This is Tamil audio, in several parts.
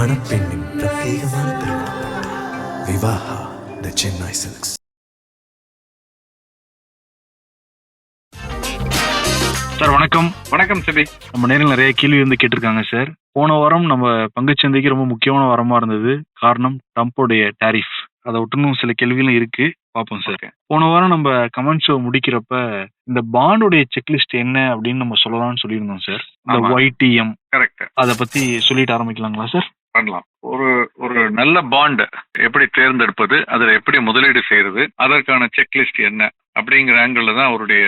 மணப்பெண்ணின் பிரத்யேகமான திருமணம் Vivaha the Chennai silks sir வணக்கம். வணக்கம் சிபி. நம்ம நேரில் நிறைய கேள்வி வந்து கேட்டிருக்காங்க சார் போன வாரம் நம்ம பங்குச்சந்தைக்கு ரொம்ப முக்கியமான வாரமா இருந்தது. காரணம் ட்ரம்ப்போடைய டாரிஃப் அதை ஒட்டுனும் சில கேள்விகளும் இருக்கு. பார்ப்போம் சார் போன வாரம் நம்ம கமெண்ட் ஷோ முடிக்கிறப்ப இந்த பாண்டுடைய செக்லிஸ்ட் என்ன அப்படின்னு நம்ம சொல்லலாம்னு சொல்லியிருந்தோம் சார் இந்த. ஒய்டிஎம் கரெக்ட் அதை பத்தி சொல்லிட்டு ஆரம்பிக்கலாங்களா சார் பண்ணலாம். ஒரு ஒரு நல்ல பாண்டு எப்படி தேர்ந்தெடுப்பது அதில் எப்படி முதலீடு செய்யறது அதற்கான செக்லிஸ்ட் என்ன அப்படிங்கிற ஆங்கிள் தான் அவருடைய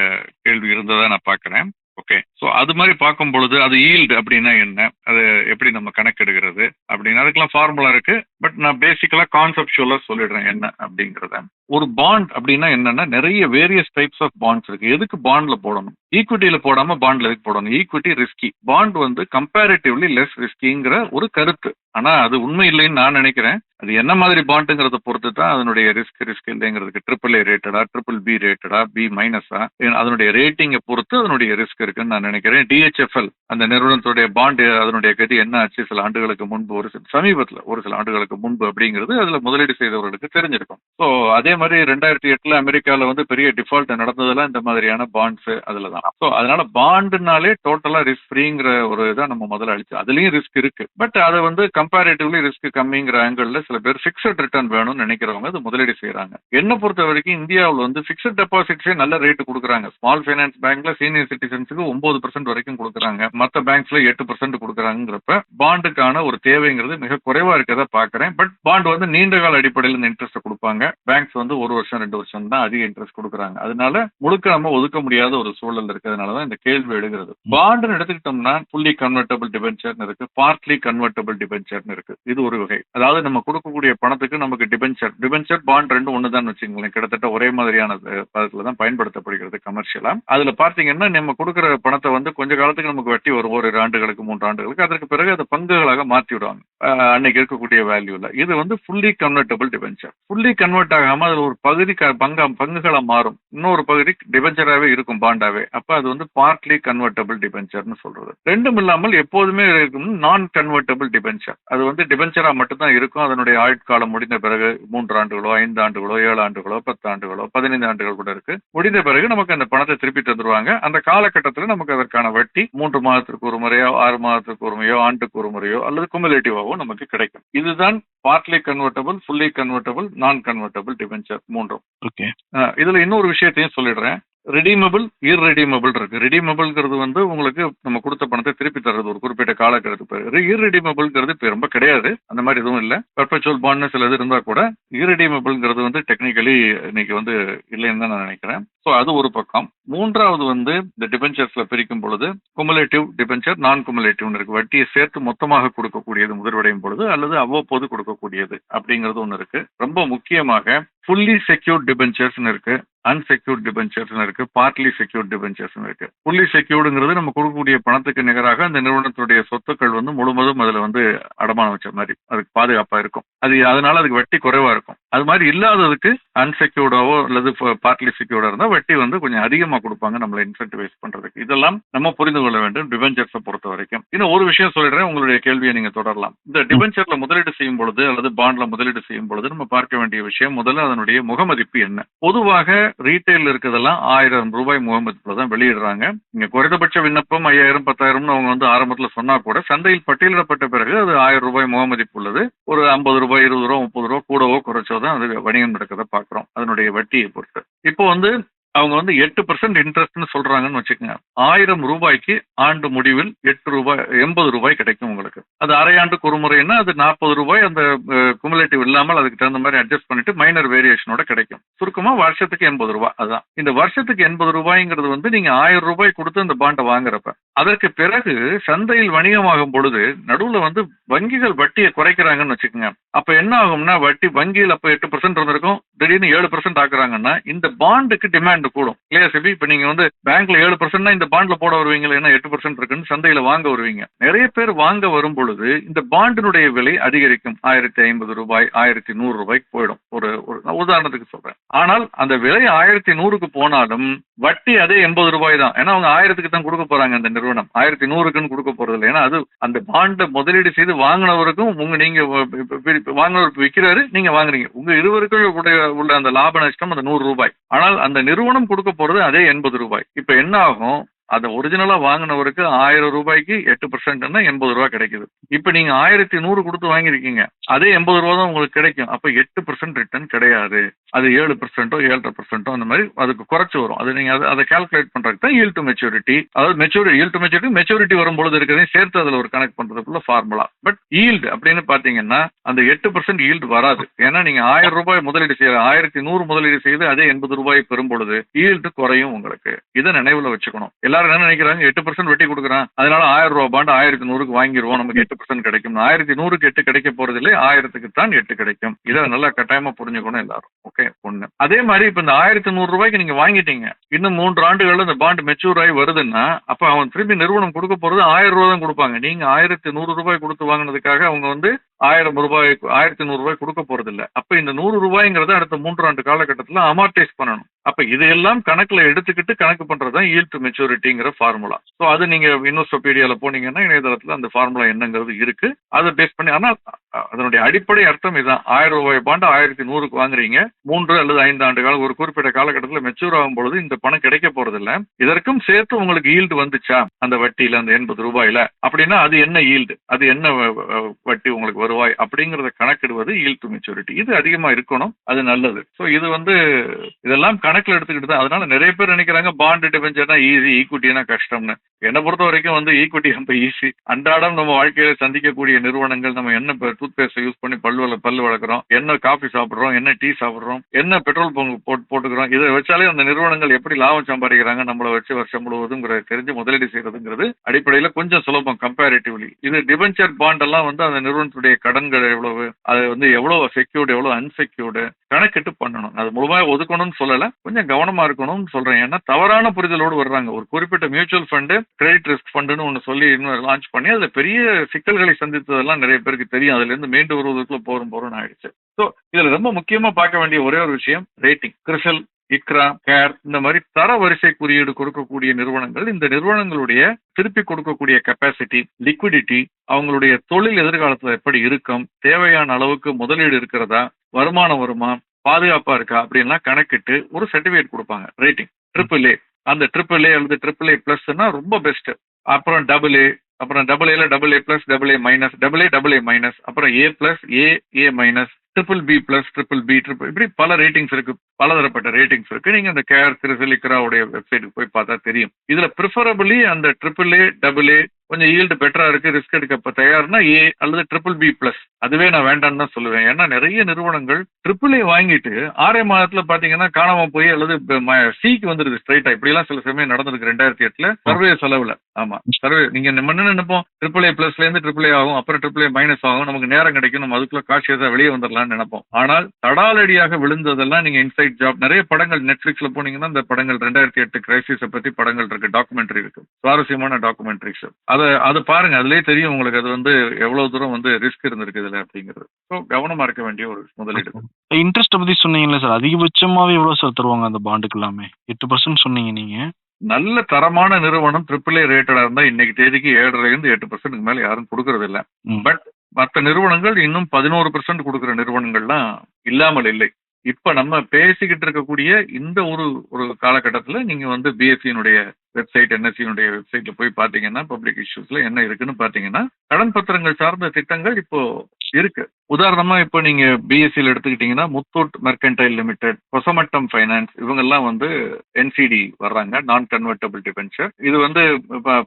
கேள்வி இருந்ததா நான் பார்க்குறேன். ஓகே ஸோ அது மாதிரி பார்க்கும் பொழுது அது ஈல்டு அப்படின்னா என்ன அது எப்படி நம்ம கணக்கெடுக்கிறது அப்படின்னு அதுக்கெல்லாம் ஃபார்முலா இருக்கு. பட் நான் பேசிக்கலா கான்செப்டுவலா சொல்லிடுறேன் என்ன அப்படிங்கிறத. ஒரு பாண்ட் அப்படின்னா என்னன்னா நிறைய வேரியஸ் டைப்ஸ் ஆஃப் பாண்ட்ஸ் இருக்கு. எதுக்கு பாண்ட்ல போடணும்? ஈக்விட்டியில போடாம பாண்ட்ல எதுக்கு போடணும்? ஈக்விட்டி ரிஸ்கி பாண்ட் வந்து கம்பேரிட்டிவ்லி லெஸ் ரிஸ்கிங்கிற ஒரு கருத்து. ஆனா அது உண்மை இல்லைன்னு நான் நினைக்கிறேன். அது என்ன மாதிரி பாண்டுங்கிறத பொறுத்து தான் அதனுடைய ரிஸ்க் ரிஸ்க் இல்லைங்கிறதுக்கு ட்ரிபிள் ஏ ரேட்டடா ட்ரிபிள் பி ரேட்டடா பி மைனஸா அதனுடைய ரேட்டிங்கை பொறுத்து அதனுடைய ரிஸ்க் இருக்குன்னு நான் நினைக்கிறேன். டிஹெச்எஃப்எல் அந்த நிறுவனத்துடைய பாண்டு அதனுடைய கதி என்ன ஆச்சு? சில ஆண்டுகளுக்கு முன்பு ஒரு சில சமீபத்தில் ஒரு சில ஆண்டுகளுக்கு முன்பு அப்படிங்கிறது அதுல முதலீடு செய்தவர்களுக்கு தெரிஞ்சிருக்கும். ஸோ அதே மாதிரி ரெண்டாயிரத்தி எட்டுல அமெரிக்கால வந்து பெரிய டிஃபால்ட் நடந்ததெல்லாம் இந்த மாதிரியான பாண்ட்ஸ் அதுல தான் ஸோ அதனால பாண்டுனாலே டோட்டலா ரிஸ்க் ஃப்ரீங்கிற ஒரு இதை நம்ம முதல்ல அழிச்சு அதுலயும் ரிஸ்க் இருக்கு. பட் அதை வந்து கம்பேரிட்டிவ்லி ரிஸ்க் கம்மிங்கிற ஆங்கிள் சில பேர் ஃபிக்ஸட் ரிட்டர்ன் வேணும்னு நினைக்கிறவங்க அது முதலீடு செய்யறாங்க. என்ன பொறுத்த வரைக்கும் இந்தியாவில் வந்து ஃபிக்ஸட் டெபாசிட்ஸே நல்ல ரேட்டு கொடுக்குறாங்க. ஸ்மால் ஃபைனான்ஸ் பேங்க்ல சீனியர் சிட்டிசன்ஸுக்கு ஒன்பது பர்சன்ட் வரைக்கும் கொடுக்குறாங்க. மற்ற பேங்க்ஸ்ல எட்டு பர்சன்ட் கொடுக்குறாங்கிறப்ப பாண்டுக்கான ஒரு தேவைங்கிறது மிக குறைவா இருக்கதா பாக்குறேன் பட் பாண்ட் வந்து நீண்ட கால அடிப்படையில் இந்த இன்ட்ரெஸ்ட் கொடுப்பாங்க. பேங்க்ஸ் வந்து ஒரு வருஷம் ரெண்டு வருஷம் தான் அதிக இன்ட்ரெஸ்ட் கொடுக்குறாங்க. அதனால முழுக்க நம்ம ஒதுக்க முடியாத ஒரு சூழல் இருக்கிறதுனாலதான் இந்த கேள்வி எழுகிறது. பாண்டுன்னு எடுத்துக்கிட்டோம்னா புள்ளி கன்வெர்டபிள் டிபென்ச்சர்னு இருக்கு பார்ட்லி கன்வெர்டபிள் டிபென்ச்சர்னு இருக்கு. இது ஒரு வகை. அதாவது நம்ம கொடுக்கக்கூடிய பணத்துக்கு நமக்கு டிபென்ச்சர் டிபென்ச்சர் பாண்ட் ரெண்டு ஒன்று தான் வச்சுங்களேன் கிட்டத்தட்ட ஒரே மாதிரியான பதத்துல தான் பயன்படுத்தப்படுகிறது கமர்ஷியலா அதுல பாத்தீங்கன்னா நம்ம கொடுக்குற பணத்தை வந்து கொஞ்ச காலத்துக்கு நமக்கு வட்டி வரும். ஒரு ஆண்டுகளுக்கு மூன்று ஆண்டுகளுக்கு. அதற்கு பிறகு அதை பங்குகளாக மாற்றி விடுவாங்க அன்னைக்கு இருக்கக்கூடிய வேல்யூல இது வந்து fully convertible debenture fully convert ஆகாம அதில் ஒரு பகுதி க- பங்கா மாறும். இன்னொரு பகுதி டிபென்ச்சராகவே இருக்கும் பாண்டாவே. அப்போ அது வந்து பார்ட்லி கன்வெர்டபிள் டிபென்ச்சர்னு சொல்றது. ரெண்டும் இல்லாமல் எப்போதுமே இருக்கும் நான் கன்வெர்டபிள் டிபென்ச்சர் அது வந்து டிபெஞ்சராக மட்டும்தான் இருக்கும். அதனுடைய ஆயுட்காலம் முடிந்த பிறகு மூன்று ஆண்டுகளோ ஐந்து ஆண்டுகளோ ஏழு ஆண்டுகளோ பத்து ஆண்டுகளோ பதினைந்து ஆண்டுகள் கூட இருக்கு. முடிந்த பிறகு நமக்கு அந்த பணத்தை திருப்பி தந்துருவாங்க. அந்த காலகட்டத்தில் நமக்கு அதற்கான வட்டி மூன்று மாதத்திற்கு ஒரு முறையோ ஆறு மாதத்துக்கு ஒரு முறையோ ஆண்டுக்கு ஒரு முறையோ அல்லது குமுலேட்டிவாவோ நமக்கு கிடைக்கும். இதுதான் partly convertible fully convertible non convertible debenture மூன்றும் இதுல இன்னொரு விஷயத்தையும் சொல்லிடுறேன். ரிடீமபிள் இர்ரெடீமபிள் இருக்கு. ரிடீமபிள்ங்கிறது வந்து உங்களுக்கு நம்ம கொடுத்த பணத்தை திருப்பி தர்றது ஒரு குறிப்பிட்ட காலகட்டத்துக்கு பிறகு. இர்ரெடீமபிள்ங்கிறது இப்போ ரொம்ப கிடையாது. அந்த மாதிரி எதுவும் இல்லை. பெர்பச்சுவல் பாண்ட் சில இது இருந்தா கூட இர்ரெடீமபிள்ங்கிறது வந்து டெக்னிக்கலி இன்னைக்கு வந்து இல்லைன்னு தான் நான் நினைக்கிறேன். ஸோ அது ஒரு பக்கம். மூன்றாவது வந்து இந்த டிபென்ச்சர்ஸ்ல பிரிக்கும் பொழுது குமுலேட்டிவ் டிபென்ச்சர் நான் குமுலேட்டிவ்னு இருக்கு. வட்டியை சேர்த்து மொத்தமாக கொடுக்கக்கூடியது முதிர்வடையும் பொழுது அல்லது அவ்வப்போது கொடுக்கக்கூடியது அப்படிங்கிறது ஒன்று இருக்கு. ரொம்ப முக்கியமாக ஃபுல்லி செக்யூர்ட் டிபென்ச்சர்ஸ்னு இருக்கு. அன்செக்யூர்ட் டிபென்ச்சர்ஸ்னு இருக்கு பார்ட்லி செக்யூர்ட் டிபென்ச்சர்ஸ்னு இருக்கு. புள்ளி செக்யூர்டுங்கிறது நம்ம கொடுக்கக்கூடிய பணத்துக்கு நிகராக அந்த நிறுவனத்துடைய சொத்துக்கள் வந்து முழுவதும் அதுல வந்து அடமானம் வச்ச மாதிரி அதுக்கு பாதுகாப்பா இருக்கும். அது அதனால அதுக்கு வட்டி குறைவா இருக்கும். அது மாதிரி இல்லாததுக்கு அன்செக்யூர்டாவோ அல்லது பார்ட்லி செக்யூர்டா இருந்தா வட்டி வந்து கொஞ்சம் அதிகமா கொடுப்பாங்க நம்மளை இன்சென்டிவைஸ் பண்றதுக்கு. இதெல்லாம் நம்ம புரிந்து கொள்ள வேண்டும் டிபென்ச்சர்ஸை பொறுத்த வரைக்கும். இன்னும் ஒரு விஷயம் சொல்லிடுறேன் உங்களுடைய கேள்வியை நீங்க தொடரலாம். இந்த டிபென்ச்சர்ல முதலீடு செய்யும் பொழுது அல்லது பாண்ட்ல முதலீடு செய்யும் பொழுது நம்ம பார்க்க வேண்டிய விஷயம் முதல்ல அதனுடைய முகமதிப்பு என்ன. பொதுவாக ரீட்டைல் இருக்கிறதெல்லாம் ஆயிரம் ரூபாய் முகமதிப்புல தான் வெளியிடுறாங்க. இங்க குறைந்தபட்ச விண்ணப்பம் ஐயாயிரம் பத்தாயிரம்னு அவங்க வந்து ஆரம்பத்துல சொன்னா கூட சந்தையில் பட்டியலிடப்பட்ட பிறகு அது ஆயிரம் ரூபாய் முகமதிப்பு உள்ளது. ஒரு ஐம்பது ரூபாய் இருபது ரூபா முப்பது ரூபா கூடவோ குறைச்சோ தான் அது வணிகம் நடக்கிறத பாக்குறோம் அதனுடைய வட்டியை பொறுத்து. இப்போ வந்து அவங்க வந்து எட்டு பர்சன்ட் இன்ட்ரெஸ்ட்னு சொல்றாங்கன்னு வச்சுக்கோங்க. ஆயிரம் ரூபாய்க்கு ஆண்டு முடிவில் எட்டு ரூபாய் எண்பது ரூபாய் கிடைக்கும் உங்களுக்கு. அது அரையாண்டுக்கு ஒரு முறைன்னா அது நாற்பது ரூபாய் அந்த குமுலேட்டிவ் இல்லாமல் அதுக்கு தகுந்த மாதிரி அட்ஜஸ்ட் பண்ணிட்டு மைனர் வேரியேஷனோட கிடைக்கும். சுருக்கமா வருஷத்துக்கு எண்பது ரூபாய் அதான். இந்த வருஷத்துக்கு எண்பது ரூபாய்ங்கிறது வந்து நீங்க ஆயிரம் ரூபாய் கொடுத்து அந்த பாண்டை வாங்குறப்ப அதற்கு பிறகு சந்தையில் வணிகமாகும் பொழுது நடுவுல வந்து வங்கிகள் வட்டியை குறைக்கிறாங்கன்னு வச்சுக்கோங்க. அப்ப என்ன ஆகும்னா வட்டி வங்கியில் அப்ப எட்டு பர்சன்ட் இருந்திருக்கும் திடீர்னு ஏழு பர்சன்ட் ஆக்குறாங்கன்னா இந்த பாண்டுக்கு டிமாண்ட் கூடும். இல்லையா சிபி? இப்ப நீங்க வந்து பேங்க்ல ஏழு பர்சன்ட்னா இந்த பாண்ட்ல போட வருவீங்களா ஏன்னா எட்டு பர்சன்ட் இருக்குன்னு சந்தையில வாங்க வருவீங்க. நிறைய பேர் வாங்க வரும் பொழுது இந்த பாண்டினுடைய விலை அதிகரிக்கும். ஆயிரத்தி ஐம்பது ரூபாய் ஆயிரத்தி நூறு ரூபாய்க்கு போயிடும். ஒரு ஒரு உதாரணத்துக்கு சொல்றேன். ஆனால் அந்த விலை ஆயிரத்தி நூறுக்கு போனாலும் வட்டி அதே எண்பது ரூபாய் தான். ஏன்னா அவங்க ஆயிரத்துக்கு தான் கொடுக்க போறாங்க அந்த நிறுவனம். ஆயிரத்தி நூறுக்குன்னு கொடுக்க போறது இல்லை. ஏன்னா அது அந்த பாண்டை முதலீடு செய்து வாங்கினவருக்கும் உங்க நீங்க வாங்கினவர் விற்கிறாரு நீங்க வாங்குறீங்க. உங்க இருவருக்கும் உடைய உள்ள அந்த லாப நஷ்டம் அந்த நூறு ரூபாய். ஆனால் அந்த நிறுவனம் கொடுக்க போறது அதே எண்பது ரூபாய். இப்ப என்ன ஆகும்? அதை ஒரிஜினலா வாங்கினவருக்கு ஆயிரம் ரூபாய்க்கு எட்டு பர்சன்ட்னா எண்பது ரூபா கிடைக்குது. இப்ப நீங்க ஆயிரத்தி நூறு கொடுத்து வாங்கியிருக்கீங்க. அதே எண்பது ரூபா தான் உங்களுக்கு கிடைக்கும். அப்போ எட்டு பர்சன்ட் ரிட்டர்ன் கிடையாது. அது ஏழு பர்சன்ட்டோ ஏழரை பர்சன்ட்டோ அந்த மாதிரி அதுக்கு குறைச்சி வரும். அது நீங்க அதை அதை கால்குலேட் பண்றதுக்கு தான் ஈல் டு மெச்சூரிட்டி அதாவது மெச்சூரி ஈல் டு மெச்சூரிட்டி மெச்சூரிட்டி வரும்பொழுது இருக்கிறதையும் சேர்த்து அதில் ஒரு கனெக்ட் பண்றதுக்குள்ள ஃபார்முலா பட் ஈல்டு அப்படின்னு பாத்தீங்கன்னா அந்த எட்டு பர்சன்ட் ஈல்டு வராது. ஏன்னா நீங்க ஆயிரம் ரூபாய் முதலீடு செய்ய ஆயிரத்தி நூறு முதலீடு செய்து அதே எண்பது ரூபாய் பெறும் பொழுது ஈல்டு குறையும் உங்களுக்கு. இதை நினைவுல வச்சுக்கணும். எல்லாரும் என்ன நினைக்கிறாங்க? எட்டு பர்சன்ட் வெட்டி கொடுக்குறான். அதனால ஆயிரம் ரூபாய் பாண்டு ஆயிரத்தி நூறுக்கு வாங்கிடுவோம் நமக்கு எட்டு பர்சன்ட் கிடைக்கும். ஆயிரத்தி நூறுக்கு எட்டு கிடைக்க போறது இல்லை ஆயிரத்துக்கு தான் எட்டு கிடைக்கும். இதை நல்லா கட்டாயமா புரிஞ்சுக்கணும் எல்லாரும். ஓகே ஒண்ணு. அதே மாதிரி இப்ப இந்த ஆயிரத்தி நூறு ரூபாய்க்கு நீங்க வாங்கிட்டீங்க. இன்னும் மூன்று ஆண்டுகள்ல இந்த பாண்டு மெச்சூர் ஆகி வருதுன்னா அப்ப அவன் திரும்பி நிறுவனம் கொடுக்க போறது ஆயிரம் ரூபாய் தான் கொடுப்பாங்க. நீங்க ஆயிரத்தி நூறு ரூபாய் கொடுத்து வாங்கினதுக்காக அவங்க வந்து ஆயிரம் ரூபாய் ஆயிரத்தி நூறுரூவாய் கொடுக்க போறது அப்போ இந்த நூறு ரூபாய்ங்கிறத அடுத்த மூன்று ஆண்டு காலகட்டத்தில் அமார்டைஸ் பண்ணணும். அப்போ இதையெல்லாம் கணக்கில் எடுத்துக்கிட்டு கணக்கு பண்ணுறது தான் ஈல்ட் மெச்சூரிட்டிங்கிற ஃபார்முலா ஸோ அது நீங்க பீடியாவில் போனீங்கன்னா இணையதளத்தில் அந்த ஃபார்முலா என்னங்கிறது இருக்கு. அதை பேஸ் பண்ணி ஆனால் அதனுடைய அடிப்படை அர்த்தம் இதுதான் ஆயிரம் ரூபாய் பாண்டு ஆயிரத்தி நூறுக்கு வாங்குறீங்க. மூன்று அல்லது ஐந்து ஆண்டு காலம் ஒரு குறிப்பிட்ட காலகட்டத்தில் மெச்சூர் ஆகும் பொழுது இந்த பணம் கிடைக்க போறதில்ல. இதற்கும் சேர்த்து உங்களுக்கு ஈல்டு வந்துச்சா? அந்த வட்டியில அந்த எண்பது ரூபாயில. அப்படின்னா அது என்ன ஈல்டு அது என்ன வட்டி உங்களுக்கு வருவாய்? அப்படிங்கறத கணக்கிடுவது ஈல்டு மெச்சூரிட்டி இது அதிகமா இருக்கணும். அது நல்லது. ஸோ இது வந்து இதெல்லாம் கணக்கில் எடுத்துக்கிட்டு தான். அதனால நிறைய பேர் நினைக்கிறாங்க பாண்டு டிபெஞ்சர்னா ஈஸி ஈக்குவிட்டினா கஷ்டம்னு. என்னை பொறுத்த வரைக்கும் வந்து ஈக்குவிட்டி ரொம்ப ஈஸி அன்றாடம் நம்ம வாழ்க்கையில சந்திக்கக்கூடிய நிறுவனங்கள் நம்ம என்ன டூத் பேஸ்ட் யூஸ் பண்ணி பல்லு பல்லு வளர்க்குறோம். என்ன காஃபி சாப்பிட்றோம் என்ன டீ சாப்பிட்றோம் என்ன பெட்ரோல் பங்கு போட்டு போட்டுக்கிறோம் இதை வச்சாலே அந்த நிறுவனங்கள் எப்படி லாபம் சம்பாதிக்கிறாங்க நம்மளை வச்சு வருஷம் முழுவதுங்கிற தெரிஞ்சு முதலீடு செய்யறதுங்கிறது அடிப்படையில் கொஞ்சம் சுலபம் கம்பேரிட்டிவ்லி இது டிபென்ச்சர் பாண்ட் எல்லாம் வந்து அந்த நிறுவனத்துடைய கடன்கள் எவ்வளவு அது வந்து எவ்வளவு செக்யூர்டு எவ்வளவு அன்செக்யூர்டு கணக்கிட்டு பண்ணணும். அது முழுமையாக ஒதுக்கணும்னு சொல்லல கொஞ்சம் கவனமா இருக்கணும்னு சொல்றேன். ஏன்னா தவறான புரிதலோடு வர்றாங்க. ஒரு குறிப்பிட்ட மியூச்சுவல் ஃபண்டு கிரெடிட் ரிஸ்க் ஃபண்டுன்னு ஒன்று சொல்லி இன்னும் லான்ச் பண்ணி அதுல பெரிய சிக்கல்களை சந்தித்ததெல்லாம் நிறைய பேருக்கு தெரியும். அதுல இருந்து மீண்டு வருவதற்குள்ள போரும் போரும் ஆயிடுச்சு. ஸோ இதுல ரொம்ப முக்கியமா பார்க்க வேண்டிய ஒரே ஒரு விஷயம் ரேட்டிங் கிறிசல் இக்ரா கேர் இந்த மாதிரி தர வரிசை குறியீடு கொடுக்கக்கூடிய நிறுவனங்கள் இந்த நிறுவனங்களுடைய திருப்பி கொடுக்கக்கூடிய கெப்பாசிட்டி லிக்விடிட்டி அவங்களுடைய தொழில் எதிர்காலத்துல எப்படி இருக்கும் தேவையான அளவுக்கு முதலீடு இருக்கிறதா வருமானம் வருமா பாதுகாப்பா இருக்கா அப்படின்லாம் கணக்கிட்டு ஒரு சர்டிபிகேட் கொடுப்பாங்க ரேட்டிங் ட்ரிபிள் ஏ அந்த ட்ரிபிள் ஏ அல்லது ட்ரிபிள் ஏ பிளஸ்னா ரொம்ப பெஸ்ட் அப்புறம் டபுள் ஏ அப்புறம் டபுள் ஏல double A plus double A minus double A double A minus அப்புறம் A plus A A minus triple B plus triple B triple இப்படி பல ரேட்டிங்ஸ் இருக்கு பலதரப்பட்ட ரேட்டிங்ஸ் இருக்கு. நீங்க அந்த கேர் திருசலிக்ராவுடைய வெப்சைட்டுக்கு போய் பார்த்தா தெரியும். இதுல ப்ரிஃபரபிளி அந்த ட்ரிபிள் ஏ டபுள் ஏ கொஞ்சம் ஈல்டு பெட்டரா இருக்கு ரிஸ்க் எடுக்க தயார்னா ஏ அல்லது ட்ரிபிள் பி பிளஸ் அதுவே நான் வேண்டாம்னு தான் சொல்லுவேன். ஏன்னா நிறைய நிறுவனங்கள் ட்ரிபிள் ஏ வாங்கிட்டு ஆறே மாதத்துல பாத்தீங்கன்னா காணாம போய் அல்லது சிக்கு வந்துருது ஸ்ட்ரைட்டா இப்படி எல்லாம் சில சமயம் நடந்திருக்கு ரெண்டாயிரத்தி எட்டுல. சர்வே செலவுல. ஆமா. சர்வே நீங்க என்ன நினைப்போம் ட்ரிபிள் ஏ பிளஸ்ல இருந்து ட்ரிபிள் ஏ ஆகும் அப்புறம் ட்ரிபிள் ஏ மைனஸ் ஆகும். நமக்கு நேரம் கிடைக்கும் நம்ம அதுக்குள்ள காட்சியதா வெளியே வந்துடலாம்னு நினைப்போம். ஆனால் தடாலடியாக விழுந்ததெல்லாம் நீங்க இன்சைட் ஜாப் நிறைய படங்கள் நெட்ஃபிளிக்ஸ்ல போனீங்கன்னா இந்த படங்கள் ரெண்டாயிரத்தி எட்டு கிரைசிஸை பத்தி படங்கள் இருக்கு டாக்குமெண்ட்ரி இருக்கு. சுவாரஸ்யமான டாக்குமெண்ட்ரிஸ் அதை அதை பாருங்க. அதுலயே தெரியும் உங்களுக்கு அது வந்து எவ்வளவு தூரம் வந்து ரிஸ்க் இருந்திருக்கு இதுல அப்படிங்கிறது. ஸோ கவனமா இருக்க வேண்டிய ஒரு முதலீடு. இன்ட்ரெஸ்ட் பத்தி சொன்னீங்களே சார் அதிகபட்சமாவே எவ்வளவு சார் தருவாங்க அந்த பாண்டுக்கு எல்லாமே? எட்டு பர்சன்ட் சொன்னீங்க நீங்க. நல்ல தரமான நிறுவனம் ட்ரிபிள் ஏ ரேட்டடா இருந்தா இன்னைக்கு தேதிக்கு ஏழரை இருந்து எட்டு பர்சன்ட்க்கு மேல யாரும் கொடுக்கறது இல்ல. பட் மற்ற நிறுவனங்கள் இன்னும் பதினோரு பர்சன்ட் கொடுக்குற நிறுவனங்கள்லாம் இல்லாமல் இல்லை. இப்ப நம்ம பேசிக்கிட்டு இருக்கக்கூடிய இந்த ஒரு ஒரு காலகட்டத்துல நீங்க வந்து பிஎஸ்சியினுடைய வெப்சைட் என்எஸ்சியினுடைய வெப்சைட்ல போய் பாத்தீங்கன்னா பப்ளிக் இஷ்யூஸ்ல என்ன இருக்குன்னு பாத்தீங்கன்னா கடன் பத்திரங்கள் சார்ந்த திட்டங்கள் இப்போ இருக்கு. உதாரணமா இப்போ நீங்க பிஎஸ்சியில் எடுத்துக்கிட்டீங்கன்னா Muthoot mercantile limited Kosamattam finance இவங்கெல்லாம் வந்து என்சிடி வர்றாங்க நான் கன்வெர்டபிள் டிபென்ச்சர் இது வந்து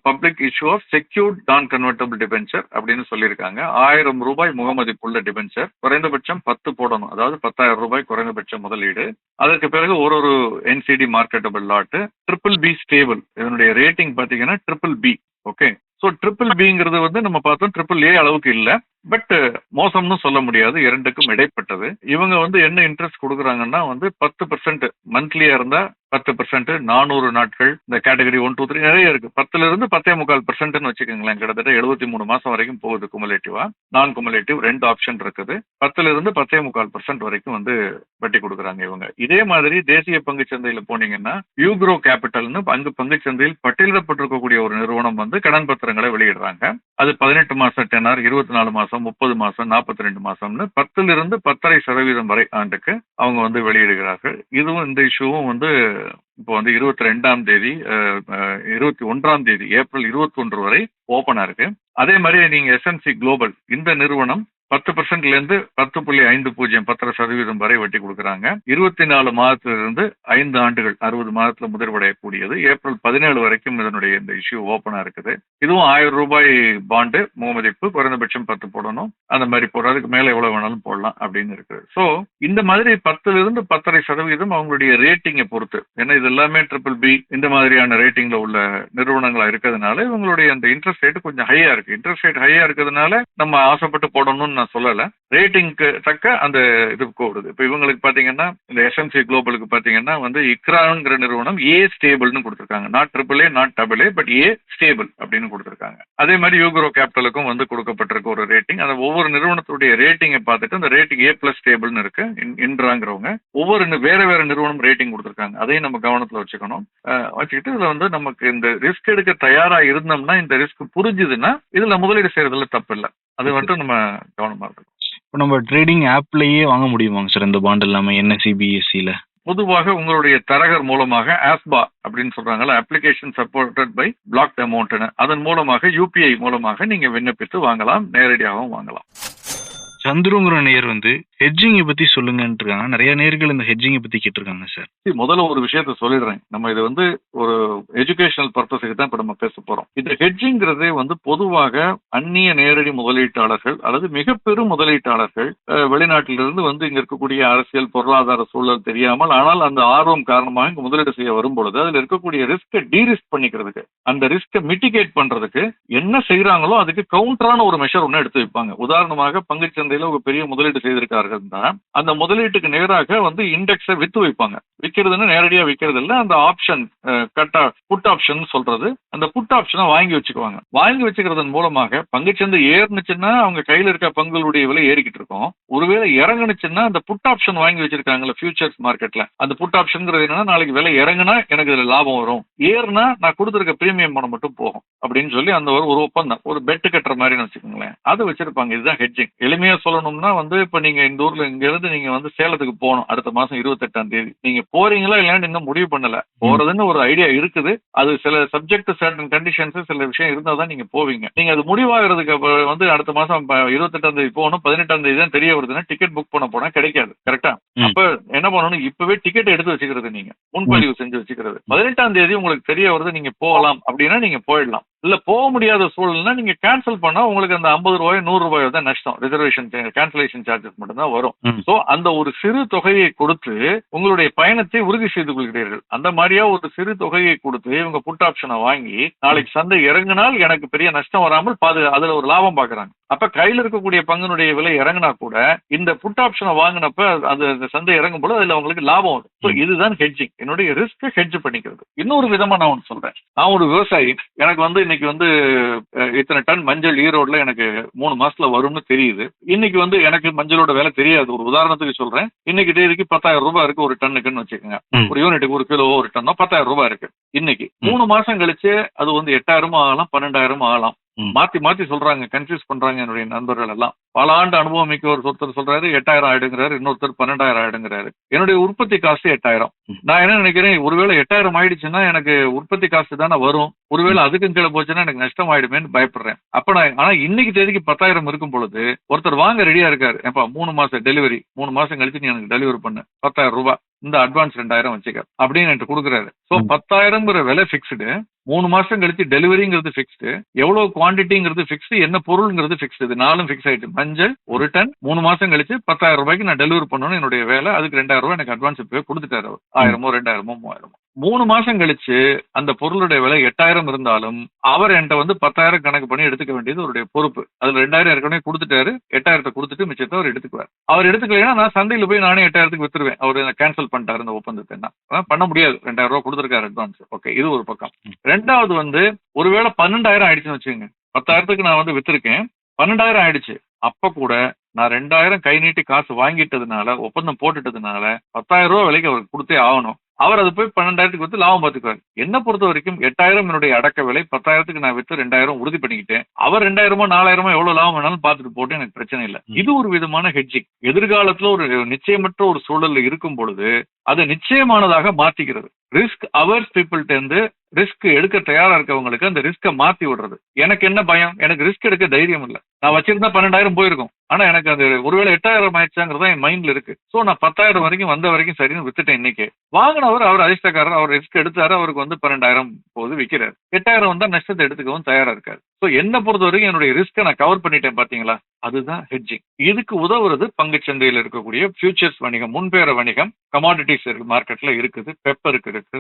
public issue of secured non convertible debenture அப்படின்னு சொல்லியிருக்காங்க. ஆயிரம் ரூபாய் முகமதிப்புள்ள டிபென்ச்சர் குறைந்தபட்சம் பத்து போடணும். அதாவது பத்தாயிரம் ரூபாய் குறைந்தபட்ச முதலீடு. அதற்கு பிறகு ஒரு ஒரு NCD marketable lot triple B stable இதனுடைய ரேட்டிங் பாத்தீங்கன்னா triple B okay so triple பிங்கிறது வந்து நம்ம பார்த்தோம் ட்ரிபிள் ஏ அளவுக்கு இல்ல. பட் மோசம்னு சொல்ல முடியாது. இரண்டுக்கும் இடைப்பட்டது. இவங்க வந்து என்ன இன்ட்ரெஸ்ட் கொடுக்குறாங்கன்னா வந்து பத்து பர்சன்ட் மந்த்லியா இருந்தா பத்து பர்சன்ட் நானூறு நாட்கள் இந்த கேட்டகரி ஒன் டூ த்ரீ நிறைய இருக்கு. பத்துல இருந்து பத்தே முக்கால் பர்சன்ட்னு வச்சுக்கோங்களேன் கிட்டத்தட்ட எழுபத்தி மூணு மாசம் வரைக்கும் போகுது குமுலேட்டிவா நான் குமுலேட்டிவ் ரெண்டு ஆப்ஷன் இருக்குது. பத்துல இருந்து பத்தே முக்கால் பர்சன்ட் வரைக்கும் வந்து வட்டி கொடுக்குறாங்க இவங்க. இதே மாதிரி தேசிய பங்கு சந்தையில போனீங்கன்னா யூக்ரோ கேபிட்டல்னு அங்கு பங்கு சந்தையில் பட்டியலிடப்பட்டிருக்கக்கூடிய ஒரு நிறுவனம் வந்து கடன் பத்திரங்களை வெளியிடுறாங்க. அது பதினெட்டு மாசம் டெனார் இருபத்தி நாலு மாசம் முப்பது மாசம் நாற்பத்தி ரெண்டு மாசம்னு பத்துல இருந்து பத்தரை சதவீதம் வரை ஆண்டுக்கு அவங்க வந்து வெளியிடுகிறார்கள். இதுவும் இந்த இஷ்யூவும் வந்து இப்போ வந்து இருபத்தி ரெண்டாம் தேதி இருபத்தி ஒன்றாம் தேதி ஏப்ரல் இருபத்தி ஒன்று வரை ஓப்பனாக இருக்கு. அதே மாதிரி நீங்க எஸ்என்சி குளோபல் இந்த நிறுவனம் பத்து பர்சன்ட்ல இருந்து பத்து புள்ளி ஐந்து பூஜ்ஜியம் பத்தரை சதவீதம் வரை வட்டி கொடுக்குறாங்க. இருபத்தி நாலு மாதத்திலிருந்து ஐந்து ஆண்டுகள் அறுபது மாதத்துல முதிர்வடையக்கூடியது. ஏப்ரல் பதினேழு வரைக்கும் இதனுடைய இந்த இஷ்யூ ஓப்பனாக இருக்குது. இதுவும் ஆயிரம் ரூபாய் பாண்டு முகமதிப்பு குறைந்தபட்சம் பத்து போடணும். அந்த மாதிரி போடுறதுக்கு மேலே மேல எவ்வளவு வேணாலும் போடலாம் அப்படின்னு இருக்கு ஸோ இந்த மாதிரி பத்துல இருந்து பத்தரை சதவீதம் அவங்களுடைய ரேட்டிங்கை பொறுத்து ஏன்னா இது எல்லாமே ட்ரிபிள் பி இந்த மாதிரியான ரேட்டிங்ல உள்ள நிறுவனங்களா இருக்கிறதுனால இவங்களுடைய அந்த இன்ட்ரெஸ்ட் ரேட் கொஞ்சம் ஹையா இருக்கு. இன்ட்ரெஸ்ட் ரேட் ஹையா இருக்கிறதுனால நம்ம ஆசைப்பட்டு போடணும்னு நான் சொல்லலை. ரேட்டிங்க்கு தக்க அந்த இது கூடுது. இப்போ இவங்களுக்கு பாத்தீங்கன்னா இந்த எஸ்எம்சி குளோபலுக்கு பாத்தீங்கன்னா வந்து இக்ராங்கிற நிறுவனம் ஏ ஸ்டேபிள்னு கொடுத்துருக்காங்க. Not triple A not double A but A stable அப்படின்னு கொடுத்துருக்காங்க. அதே மாதிரி யூக்ரோ கேபிட்டலுக்கும் வந்து கொடுக்கப்பட்டிருக்க ஒரு ரேட்டிங் அந்த ஒவ்வொரு நிறுவனத்துடைய ரேட்டிங்கை பார்த்துட்டு அந்த ரேட்டிங் ஏ பிளஸ் ஸ்டேபிள்னு இருக்கு. இன்றாங்கிறவங்க. ஒவ்வொரு வேற வேற நிறுவனம் ரேட்டிங் கொடுத்துருக்காங்க. அதையும் நம்ம கவனத்துல வச்சுக்கணும். வச்சுக்கிட்டு இதுல வந்து நமக்கு இந்த ரிஸ்க் எடுக்க தயாரா இருந்தோம்னா இந்த ரிஸ்க் புரிஞ்சுதுன்னா இதுல முதலீடு செய்யறதுல தப்பு இல்லை அது மட்டும் நம்ம கவனமா இருக்கணும். இப்போ நம்ம ட்ரேடிங் ஆப்லேயே வாங்க முடியுமாங்க சார் இந்த பாண்ட் இல்லாமல் என்எஸ்சி பிஎஸ்சியில் பொதுவாக உங்களுடைய தரகர் மூலமாக ஆஸ்பா அப்படின்னு சொல்றாங்கல்ல அப்ளிகேஷன் சப்போர்ட்டட் பை பிளாக் அமௌண்ட்னு அதன் மூலமாக யூபிஐ மூலமாக நீங்க விண்ணப்பித்து வாங்கலாம் நேரடியாகவும் வாங்கலாம். சந்துருங்கிற நேர் வந்து ஹெட்ஜிங்கை பத்தி சொல்லுங்கன்ட்டு இருக்காங்க நிறைய நேர்கள் இந்த ஹெட்ஜிங்கை பத்தி கேட்டிருக்காங்க சார் முதல்ல ஒரு விஷயத்த சொல்லிடுறேன். நம்ம இது வந்து ஒரு எஜுகேஷனல் பர்பஸுக்கு தான் இப்ப நம்ம பேச போறோம். இந்த ஹெட்ஜிங்கிறதே வந்து பொதுவாக அந்நிய நேரடி முதலீட்டாளர்கள் அல்லது மிக பெரும் முதலீட்டாளர்கள் வெளிநாட்டிலிருந்து வந்து இங்க இருக்கக்கூடிய அரசியல் பொருளாதார சூழல் தெரியாமல் ஆனால் அந்த ஆர்வம் காரணமாக இங்க முதலீடு செய்ய வரும் பொழுது அதுல இருக்கக்கூடிய ரிஸ்கை டீரிஸ்க் பண்ணிக்கிறதுக்கு அந்த ரிஸ்கை மிட்டிகேட் பண்றதுக்கு என்ன செய்யறாங்களோ அதுக்கு கவுண்டரான ஒரு மெஷர் ஒன்று எடுத்து வைப்பாங்க. உதாரணமாக பங்குச்சந்தை சந்தையில ஒரு பெரிய முதலீடு செய்திருக்கார்கள் அந்த முதலீட்டுக்கு நேராக வந்து இண்டெக்ஸை வித்து வைப்பாங்க. விற்கிறதுன்னு நேரடியா விற்கிறது இல்லை அந்த ஆப்ஷன் கட்டா புட் ஆப்ஷன் சொல்றது. அந்த புட் ஆப்ஷனை வாங்கி வச்சுக்குவாங்க. வாங்கி வச்சுக்கிறதன் மூலமாக பங்குச்சந்தை ஏறுனுச்சுன்னா அவங்க கையில் இருக்க பங்குகளுடைய விலை ஏறிக்கிட்டு இருக்கும். ஒருவேளை இறங்குனுச்சுன்னா அந்த புட் ஆப்ஷன் வாங்கி வச்சிருக்காங்கல்ல ஃபியூச்சர்ஸ் மார்க்கெட்ல அந்த புட் ஆப்ஷன்ங்கிறது என்னன்னா நாளைக்கு விலை இறங்குனா எனக்கு இதுல லாபம் வரும். ஏறுனா நான் கொடுத்துருக்க பிரீமியம் பணம் மட்டும் போகும். அப்படின்னு சொல்லி அந்த ஒரு ஒரு ஒப்பந்தம் ஒரு பெட்டு கட்டுற மாதிரின்னு வச்சுக்கோங்களேன். அதை வச்சிருப்பாங்க. இதுதான் ஹெட்ஜிங் எளிமையா சொல்லணும்னா வந்து இப்ப நீங்க இந்த ஊர்ல இங்க இருந்து நீங்க வந்து சேலத்துக்கு போகணும் அடுத்த மாசம் இருபத்தெட்டாம் தேதி. நீங்க போறீங்களா இல்லையான்னு இன்னும் முடிவு பண்ணல. போறதுன்னு ஒரு ஐடியா இருக்குது. அது சில சப்ஜெக்ட் சர்டன் கண்டிஷன்ஸ் சில விஷயம் இருந்தா தான் நீங்க போவீங்க. நீங்க அது முடிவாகிறதுக்கு அப்ப வந்து அடுத்த மாசம் இருபத்தெட்டாம் தேதி போகணும் பதினெட்டாம் தேதி தான் தெரிய வருதுன்னா டிக்கெட் புக் பண்ண போனா கிடைக்காது. கரெக்டா. அப்ப என்ன பண்ணணும்? இப்பவே டிக்கெட் எடுத்து வச்சுக்கிறது நீங்க. முன்பதிவு செஞ்சு வச்சுக்கிறது. பதினெட்டாம் தேதி உங்களுக்கு தெரிய வருது நீங்க போகலாம். அப்படின்னா நீங்க போயிடலாம். இல்ல போக முடியாத சூழல்னா நீங்க கேன்சல் பண்ணா உங்களுக்கு அந்த ஐம்பது ரூபாய் நூறு ரூபாய் தான் நஷ்டம். ரிசர்வேஷன் கேன்சலேஷன் சார்ஜஸ் மட்டும் தான் வரும். சோ அந்த ஒரு சிறு தொகையை கொடுத்து உங்களுடைய பயணத்தை உறுதி செய்து கொள்கிறீர்கள். அந்த மாதிரியா ஒரு சிறு தொகையை கொடுத்து இவங்க புட் ஆப்ஷனை வாங்கி நாளைக்கு சந்தை இறங்கினால் எனக்கு பெரிய நஷ்டம் வராமல் பாது அதுல ஒரு லாபம் பாக்குறாங்க. அப்ப கையில இருக்கக்கூடிய பங்கினுடைய விலை இறங்கினா கூட இந்த புட் ஆப்ஷனை வாங்கினப்ப அது அந்த சந்தை இறங்கும் போது அதுல அவங்களுக்கு லாபம் வரும் So இதுதான் ஹெட்ஜிங் என்னுடைய ரிஸ்க் ஹெட்ஜ் பண்ணிக்கிறது. இன்னொரு விதமா நான் ஒன்று சொல்றேன். நான் ஒரு விவசாயி. எனக்கு வந்து இன்னைக்கு வந்து இத்தனை டன் மஞ்சள் ஈரோட்ல எனக்கு மூணு மாசத்துல வரும்னு தெரியுது. இன்னைக்கு வந்து எனக்கு மஞ்சளோட விலை தெரியாது. ஒரு உதாரணத்துக்கு சொல்றேன். இன்னைக்கு தேதிக்கு பத்தாயிரம் ரூபாய் இருக்கு ஒரு டன்னுக்குன்னு வச்சுக்கோங்க. ஒரு யூனிட்டுக்கு ஒரு கிலோ ஒரு டன்னோ பத்தாயிரம் ரூபாய் இருக்கு. இன்னைக்கு மூணு மாசம் கழிச்சு அது வந்து எட்டாயிரமும் ஆகலாம் பன்னெண்டாயிரமும் ஆகலாம். மாத்தி மாத்தி சொல்றாங்க கன்ஃபியூஸ் பண்றாங்க என்னுடைய நண்பர்கள் எல்லாம். பல ஆண்டு அனுபவம் மிக்க ஒரு ஒருத்தர் சொல்றாரு எட்டாயிரம் ஆயிடுங்கிறாரு இன்னொருத்தர் பன்னெண்டாயிரம் ஆயிடுங்கிறாரு. என்னுடைய உற்பத்தி காசு எட்டாயிரம். நான் என்ன நினைக்கிறேன் ஒருவேளை எட்டாயிரம் ஆயிடுச்சுன்னா எனக்கு உற்பத்தி காசு தானே வரும். ஒருவேளை அதுக்கும் கீழே போச்சுன்னா எனக்கு நஷ்டம் ஆயிடுமேன்னு பயப்படுறேன். அப்ப நான் ஆனா இன்னைக்கு தேதிக்கு பத்தாயிரம் இருக்கும் பொழுது ஒருத்தர் வாங்க ரெடியா இருக்காரு. ஏப்பா மூணு மாசம் டெலிவரி மூணு மாசம் கழிச்சு நீ எனக்கு டெலிவரி பண்ணு. பத்தாயிரம் ரூபாய். இந்த அட்வான்ஸ் ரெண்டாயிரம் வச்சுக்க. அப்படின்னு என்கிட்ட கொடுக்குறாரு. சோ. பத்தாயிரம்ங்கிற விலை ஃபிக்ஸ்டு மூணு மாசம் கழிச்சு டெலிவரிங்கிறது ஃபிக்ஸ்டு எவ்வளவு குவாண்டிட்டிங்கிறது ஃபிக்ஸ்டு என்ன பொருள்ங்கிறது ஃபிக்ஸ்டு இது நாலும் ஃபிக்ஸ் ஆயிட்டு. மஞ்சள் ஒரு டன். மூணு மாசம் கழிச்சு பத்தாயிரம் ரூபாய்க்கு நான் டெலிவரி பண்ணணும். என்னுடைய வேலை. அதுக்கு ரெண்டாயிரம் ரூபாய் எனக்கு அட்வான்ஸ் இப்பவே கொடுத்துட்டாரு அவர். ஆயிரமோ ரெண்டாயிரமோ மூவாயிரமோ. மூணு மாசம் கழிச்சு அந்த பொருளுடைய விலை எட்டாயிரம் இருந்தாலும் அவர் என்கிட்ட வந்து பத்தாயிரம் கணக்கு பண்ணி எடுத்துக்க வேண்டியது அவருடைய பொறுப்பு. அதுல ரெண்டாயிரம் ஏற்கனவே கொடுத்துட்டாரு. எட்டாயிரத்தை கொடுத்துட்டு மிச்சத்தை அவர் எடுத்துக்குவார். அவர் எடுத்துக்கலைன்னா நான் சந்தையில போய் நானே எட்டாயிரத்துக்கு வித்துருவேன். அவர் கேன்சல் பண்ணிட்டாரு இந்த ஒப்பந்தத்தை. என்ன பண்ண முடியாது. ரெண்டாயிரம் ரூபாய் கொடுத்துருக்காரு அட்வான்ஸ் ஓகே இது ஒரு பக்கம். ரெண்டாவது வந்து ஒருவேளை பன்னெண்டாயிரம் ஆயிடுச்சுன்னு வச்சுக்கோங்க. பத்தாயிரத்துக்கு நான் வந்து வித்திருக்கேன். பன்னெண்டாயிரம் ஆயிடுச்சு. அப்ப கூட நான் ரெண்டாயிரம் கை நீட்டி காசு வாங்கிட்டதுனால ஒப்பந்தம் போட்டுட்டதுனால பத்தாயிரம் ரூபாய் விலைக்கு அவருக்கு கொடுத்தே ஆகணும். அவர் அது போய் பன்னெண்டாயிரத்துக்கு வித்து லாபம் பார்த்துக்குவார். என்ன பொறுத்த வரைக்கும் எட்டாயிரம் என்னுடைய அடக்க விலை பத்தாயிரத்துக்கு நான் வித்து ரெண்டாயிரம் உறுதி பண்ணிக்கிட்டேன். அவர் ரெண்டாயிரமோ நாலாயிரமோ எவ்வளவு லாபம் வேணாலும் பார்த்துட்டு போட்டு எனக்கு பிரச்சனை இல்லை. இது ஒரு விதமான ஹெட்ஜிங் எதிர்காலத்துல ஒரு நிச்சயமற்ற ஒரு சூழல்ல இருக்கும் பொழுது அது நிச்சயமானதாக மாத்திக்கிறது. ரிஸ்க் அவர்ஸ் பீப்புள்கிட்ட இருந்து ரிஸ்க் எடுக்க தயாரா இருக்கவங்களுக்கு அந்த ரிஸ்க்கை மாத்தி விடுறது. எனக்கு என்ன பயம்? எனக்கு ரிஸ்க் எடுக்க தைரியம் இல்லை. நான் வச்சிருந்தா பன்னெண்டாயிரம் போயிருக்கும். ஆனா எனக்கு அது ஒருவேளை எட்டாயிரம் ஆயிடுச்சாங்கிறது என் மைண்ட்ல இருக்கு. சோ நான் பத்தாயிரம் வரைக்கும் வந்த வரைக்கும் சரின்னு வித்துட்டேன் இன்னைக்கு. வாங்கினவர் அவர் அதிர்ஷ்டக்காரர். அவர் ரிஸ்க் எடுத்தாரு. அவருக்கு வந்து பன்னெண்டாயிரம் போது விற்கிறார் எட்டாயிரம் வந்தா நஷ்டத்தை எடுத்துக்கவும் தயாரா இருக்காரு. சோ என்ன பொறுத்த வரைக்கும் என்னுடைய ரிஸ்க்கை நான் கவர் பண்ணிட்டேன் பாத்தீங்களா? அதுதான் ஹெட்ஜிங் இதுக்கு உதவுறது பங்குச்சந்தையில் இருக்கக்கூடிய ஃபியூச்சர்ஸ் வணிகம் முன்பேற வணிகம் கமாடிட்டிஸ் மார்க்கெட்ல இருக்குது பெப்பருக்கு இருக்கு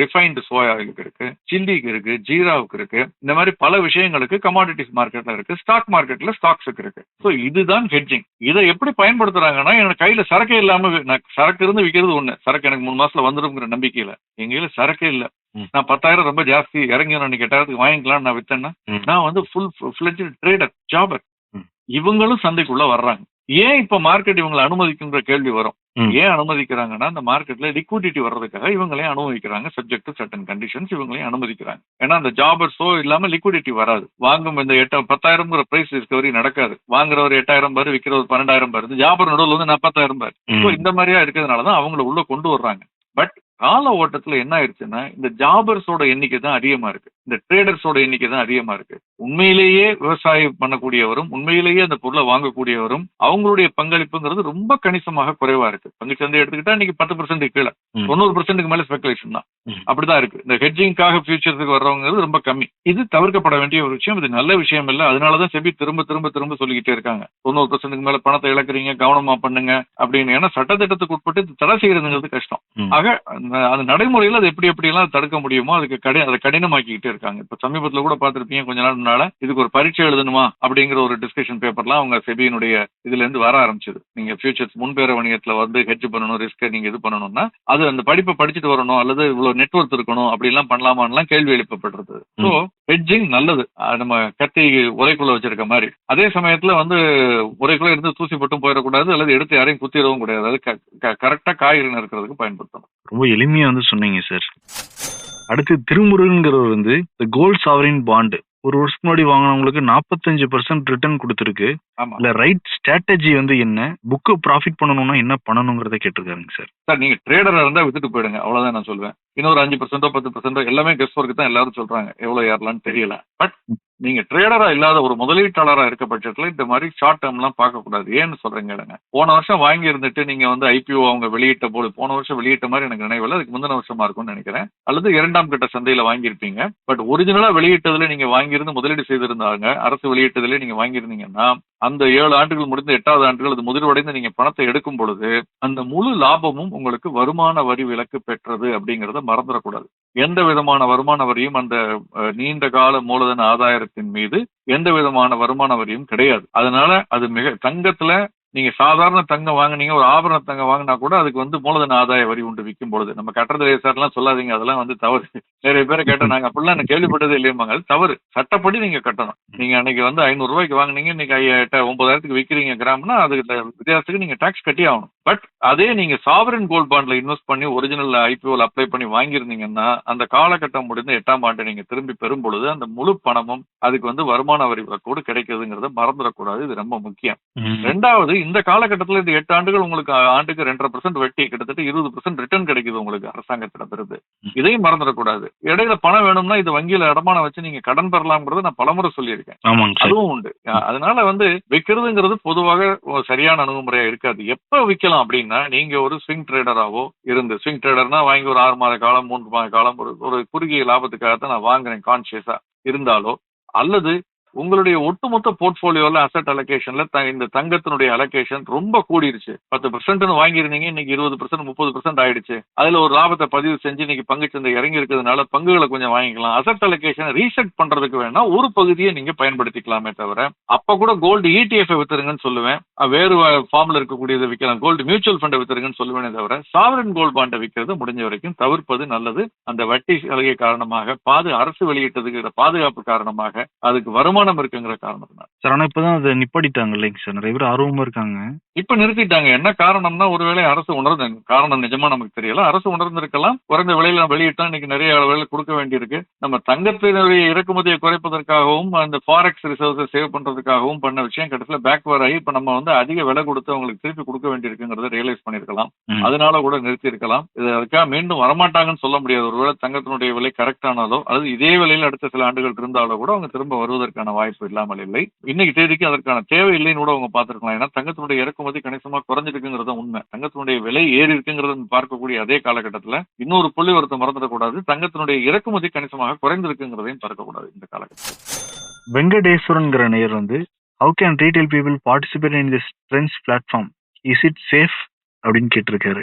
ரிஃபைன்டு சோயா ஆயிலுக்கு இருக்கு சில்லிக்கு இருக்கு ஜீராவுக்கு இருக்கு இந்த மாதிரி பல விஷயங்களுக்கு கமாடிட்டிஸ் மார்க்கெட்ல இருக்கு ஸ்டாக் மார்க்கெட்ல ஸ்டாக்ஸுக்கு இருக்கு ஸோ இதுதான் ஹெட்ஜிங் இதை எப்படி பயன்படுத்துறாங்கன்னா எனக்கு கையில சரக்கே இல்லாம சரக்கு இருந்து விற்கிறது ஒண்ணு சரக்கு எனக்கு மூணு மாசத்துல வந்துருங்கிற நம்பிக்கையில எங்க கையில சரக்கே இல்ல. நான் பத்தாயிரம் ரொம்ப ஜாஸ்தி இறங்கி நான் எட்டாயிரத்துக்கு வாங்கிக்கலாம் நான் வித்தேன்னா. நான் வந்து ஃபுல் ஃபிளஜ் ட்ரேடர் ஜாபர். இவங்களும் சந்தைக்குள்ள வர்றாங்க. ஏன் இப்ப மார்க்கெட் இவங்களை அனுமதிக்குன்ற கேள்வி வரும். ஏன் அனுமதிக்கிறாங்கன்னா அந்த மார்க்கெட்ல லிக்விடிட்டி வர்றதுக்காக இவங்களையும் அனுமதிக்கிறாங்க சப்ஜெக்ட் டு சர்டன் கண்டிஷன்ஸ் இவங்களையும் அனுமதிக்கிறாங்க. ஏன்னா அந்த ஜாபர்ஸோ இல்லாம லிக்விடிட்டி வராது. வாங்கும் இந்த எட்ட பத்தாயிரம்ங்கிற பிரைஸ் டிஸ்கவரி நடக்காது. வாங்குறவர் எட்டாயிரம் பாரு விற்கிறவர் பன்னெண்டாயிரம் பாரு ஜாபர் நடுவில் வந்து நாற்பத்தாயிரம் பாரு. ஸோ இந்த மாதிரியா இருக்கிறதுனால தான் அவங்கள உள்ள கொண்டு வர்றாங்க. பட் கால ஓட்டத்துல என்ன ஆயிடுச்சுன்னா இந்த ஜாபர்ஸோட எண்ணிக்கை தான் அதிகமா இருக்கு. இந்த ட்ரேடர்ஸோட எண்ணிக்கை தான் அதிகமா இருக்கு. உண்மையிலேயே விவசாயம் பண்ணக்கூடியவரும் உண்மையிலேயே அந்த பொருளை வாங்கக்கூடியவரும் அவங்களுடைய பங்களிப்புங்கிறது ரொம்ப கணிசமாக குறைவா இருக்கு. பங்குச்சந்தை எடுத்துக்கிட்டா இன்னைக்கு பத்து பர்சன்ட் கீழே. தொண்ணூறு பர்சன்ட்டுக்கு மேல ஸ்பெகுலேஷன் தான். அப்படிதான் இருக்கு. இந்த ஹெட்ஜிங்காக ஃபியூச்சர்ஸுக்கு வர்றவங்கிறது ரொம்ப கம்மி. இது தவிர்க்கப்பட வேண்டிய ஒரு விஷயம். இது நல்ல விஷயம் இல்ல. அதனாலதான் செபி திரும்ப திரும்ப திரும்ப சொல்லிக்கிட்டே இருக்காங்க. தொண்ணூறு பர்சன்ட்டுக்கு மேல பணத்தை இழக்கிறீங்க கவனமா பண்ணுங்க அப்படின்னு. ஏன்னா சட்டத்திட்டத்துக்கு உட்பட்டு தடை செய்யறதுங்கிறது கஷ்டம். ஆக அந்த- அது நடைமுறையில் அது எப்படி எப்படி எல்லாம் தடுக்க முடியுமோ அதுக்கு கடி அதை கடினமாக்கிக்கிட்டே இருக்காங்க இப்ப சமீபத்துல கூட பார்த்திருப்பீங்க கொஞ்ச நாள் முன்னால இதுக்கு ஒரு பரீட்சை எழுதணுமா அப்படிங்கிற ஒரு டிஸ்கஷன் பேப்பர்லாம் அவங்க செபியினுடைய இதுல இருந்து வர ஆரம்பிச்சது. நீங்க ஃபியூச்சர்ஸ் முன்பேற வணிகத்துல வந்து ஹெட்ஜ் பண்ணணும் ரிஸ்க் நீங்க இது பண்ணணும்னா அது அந்த படிப்பை படிச்சுட்டு வரணும் அல்லது இவ்வளவு நெட்ஒர்க் இருக்கணும் அப்படி எல்லாம் பண்ணலாமான்லாம் கேள்வி எழுப்பப்படுறது ஸோ ஹெட்ஜிங் நல்லது. நம்ம கத்தி உரைக்குள்ள வச்சிருக்க மாதிரி. அதே சமயத்துல வந்து உரைக்குள்ள இருந்து தூசி பட்டும் போயிடக்கூடாது அல்லது எடுத்து யாரையும் குத்திடவும் கூடாது. அது கரெக்டா காய்கறி நறுக்கிறதுக்கு பயன்படுத்தணும். ரொம்ப எளிமையா வந்து சொன்னீங்க சார் அடுத்து திருமுருகன்கிறவர் வந்து இந்த கோல்ட் சாவரின் பாண்ட் ஒரு வருஷத்துக்கு முன்னாடி வாங்கினவங்களுக்கு நாற்பத்தஞ்சு பர்சன்ட் ரிட்டர்ன் கொடுத்துருக்கு. இல்ல ரைட் ஸ்ட்ராட்டஜி வந்து என்ன? புக்கு ப்ராஃபிட் பண்ணணும்னா என்ன பண்ணணுங்கிறத கேட்டிருக்காருங்க சார் சார் நீங்க ட்ரேடரா இருந்தா வித்துட்டு போயிடுங்க. அவ்வளவுதான் நான் சொல்வேன். இன்னொரு அஞ்சு பர்சன்டோ பத்து பர்சன்டோ எல்லாமே கெஸ்ட் ஒர்க்கு தான் எல்லாரும் சொல்றாங்க. எவ்வளவு ஏறலாம்னு தெரியல. பட் நீங்க ட்ரேடரா இல்லாத ஒரு முதலீட்டாளரா இருக்க பட்சத்துல இந்த மாதிரி ஷார்ட் டேர்ம் எல்லாம் பார்க்க கூடாது. ஏன்னு சொல்றீங்க இடங்க போன வருஷம் வாங்கி இருந்துட்டு நீங்க வந்து ஐபிஓ அவங்க வெளியிட்ட போது போன வருஷம் வெளியிட்ட மாதிரி எனக்கு நினைவில் அதுக்கு முந்தின வருஷமா இருக்கும்னு நினைக்கிறேன். அல்லது இரண்டாம் கட்ட சந்தையில வாங்கியிருப்பீங்க. பட் ஒரிஜினலா வெளியிட்டதுல நீங்க வாங்கியிருந்து முதலீடு செய்திருந்தாங்க. அரசு வெளியிட்டதுல நீங்க வாங்கியிருந்தீங்கன்னா அந்த ஏழு ஆண்டுகள் முடிந்த எட்டாவது ஆண்டுகள் அது முதிர்வடைந்து நீங்க பணத்தை எடுக்கும் பொழுது அந்த முழு லாபமும் உங்களுக்கு வருமான வரி விலக்கு பெற்றது அப்படிங்கிறத மறந்துடக்கூடாது. எந்த விதமான வருமான வரியும் அந்த நீண்ட கால மூலதன ஆதாயத்தின் மீது எந்த விதமான வருமான வரியும் கிடையாது. அதனால அது மிக தங்கத்துல நீங்க சாதாரண தங்கம் வாங்குனீங்க ஒரு ஆபரண தங்கம் வாங்கினா கூட அதுக்கு வந்து மூலதன ஆதாய வரி உண்டு விற்கும் பொழுது. நம்ம கட்டுறது சார்லாம் சொல்லாதீங்க அதெல்லாம் வந்து தவறு. நிறைய பேரை கேட்டோம் நாங்கள் அப்படிலாம் நான் கேள்விப்பட்டது இல்லையம்மாங்க அது தவறு. சட்டப்படி நீங்க கட்டணும். நீங்க அன்னைக்கு வந்து ஐநூறு ரூபாய்க்கு வாங்கினீங்க இன்னைக்கு ஐயா- எட்ட- ஒன்பதாயிரத்துக்கு விற்கிறீங்க கிராம்னா அதுக்கு வித்தியாசத்துக்கு நீங்க டாக்ஸ் கட்டி ஆகணும். பட் அதே நீங்க சாவரன் கோல்ட் பாண்ட்ல இன்வெஸ்ட் பண்ணி ஒரிஜினல் ஐபிஓல அப்ளை பண்ணி வாங்கியிருந்தீங்கன்னா அந்த காலகட்டம் முடிந்து எட்டாம் ஆண்டு நீங்க திரும்பி பெறும் பொழுது அந்த முழு பணமும் அதுக்கு வந்து வருமான வரி விலக்கோடு கிடைக்குதுங்கிறத மறந்துடக்கூடாது. இது ரொம்ப முக்கியம். ரெண்டாவது இந்த காலகட்டத்தில் இந்த எட்டு ஆண்டுகள் உங்களுக்கு ஆண்டுக்கு ரெண்டரை பர்சன்ட் வெட்டி கிட்டத்தட்ட இருபது பர்சன்ட் ரிட்டர்ன் கிடைக்குது உங்களுக்கு அரசாங்கத்திடமிருந்து. இதையும் மறந்துடக்கூடாது. இடையில பணம் வேணும்னா இது வங்கியில அடமானம் வச்சு நீங்க கடன் பெறலாம்ங்கிறத நான் பலமுறை சொல்லியிருக்கேன். அதுவும் உண்டு. அதனால வந்து விற்கிறதுங்கிறது பொதுவாக சரியான அணுகுமுறையா இருக்காது. எப்ப விற்கலாம் அப்படின்னா நீங்க ஒரு ஸ்விங் ட்ரேடராவோ இருந்து ஸ்விங் ட்ரேடர்னா வாங்கி ஒரு ஆறு மாத காலம் மூன்று மாத காலம் ஒரு ஒரு குறுகிய லாபத்துக்காக தான் நான் வாங்குறேன் கான்சியஸா இருந்தாலோ அல்லது உங்களுடைய ஒட்டுமொத்த போர்ட்போலியோல அசட் அலோகேஷன்ல இந்த தங்கத்தினுடைய அலோகேஷன் ரொம்ப கூடிருச்சு. பத்து பர்சன்ட்னு வாங்கியிருந்தீங்க இன்னைக்கு இருபது பர்சன்ட் முப்பது பர்சன்ட் ஆயிடுச்சு. அதுல ஒரு லாபத்தை பதிவு செஞ்சு இன்னைக்கு பங்குச்சந்தை இறங்கி இருக்கிறதுனால பங்குகளை கொஞ்சம் வாங்கிக்கலாம். அசட் அலோகேஷன் ரீசெட் பண்றதுக்கு வேணா ஒரு பகுதியை நீங்க பயன்படுத்திக்கலாமே தவிர அப்ப கூட கோல்டு இடிஎஃப் வித்துருங்கன்னு சொல்லுவேன். வேறு ஃபார்ம்ல இருக்கக்கூடியதை விற்கலாம். கோல்டு மியூச்சுவல் ஃபண்டை வித்துருங்கன்னு சொல்லுவேனே தவிர சாவரன் கோல்டு பாண்டை விற்கிறது முடிஞ்ச வரைக்கும் தவிர்ப்பது நல்லது. அந்த வட்டி சலுகை காரணமாக பாது அரசு வெளியிட்டதுக்கு பாதுகாப்பு காரணமாக அதுக்கு வருமானம் இருக்குங்கிற காரணத்தினால. சார் ஆனா இப்பதான் அதை நிப்பாட்டிட்டாங்க இல்லைங்க சார். நிறைய பேர் ஆர்வமா இருக்காங்க. இப்ப நிறுத்திட்டாங்க. என்ன காரணம்னா ஒருவேளை அரசு உணர்ந்து காரணம் நிஜமா நமக்கு தெரியல. அரசு உணர்ந்திருக்கலாம். குறைந்த விலையில வெளியிட்டா இன்னைக்கு நிறைய விலையில கொடுக்க வேண்டியிருக்கு. நம்ம தங்கத்தினுடைய இறக்குமதியை குறைப்பதற்காகவும் அந்த ஃபாரெக்ஸ் ரிசர்வ்ஸை சேவ் பண்றதுக்காகவும் பண்ண விஷயம் கடைசியில் பேக்வேர்ட் ஆகி இப்ப நம்ம வந்து அதிக விலை கொடுத்து அவங்களுக்கு திருப்பி கொடுக்க வேண்டியிருக்குங்கிறத ரியலைஸ் பண்ணிருக்கலாம். அதனால கூட நிறுத்தி இருக்கலாம் இது அதுக்காக மீண்டும் வரமாட்டாங்கன்னு சொல்ல முடியாது. ஒருவேளை தங்கத்தினுடைய விலை கரெக்ட் ஆனாலோ அது இதே விலையில் அடுத்த சில ஆண்டுகள் இருந்தாலோ கூட அவங்க திரும்ப வருவதற்கான வாய்ப்பு இல்லாமல் இல்லை. இன்னைக்கு தேதிக்கு அதற்கான தேவை இல்லைன்னு கூட அவங்க பார்த்திருக்கலாம். ஏன்னா தங்கத்தினுடைய இறக்குமதி கணிசமா குறைஞ்சிருக்குங்கிறது உண்மை. தங்கத்தினுடைய விலை ஏறி இருக்குங்கிறத பார்க்கக்கூடிய அதே காலகட்டத்தில் இன்னொரு புள்ளி ஒருத்த மறந்துடக்கூடாது. தங்கத்தினுடைய இறக்குமதி கணிசமாக குறைந்திருக்குங்கிறதையும் பார்க்கக்கூடாது இந்த காலகட்டத்தில். வெங்கடேஸ்வரன்ங்கிற நேயர் வந்து how can retail people participate in this trends platform is it safe அப்படின்னு கேட்டிருக்காரு.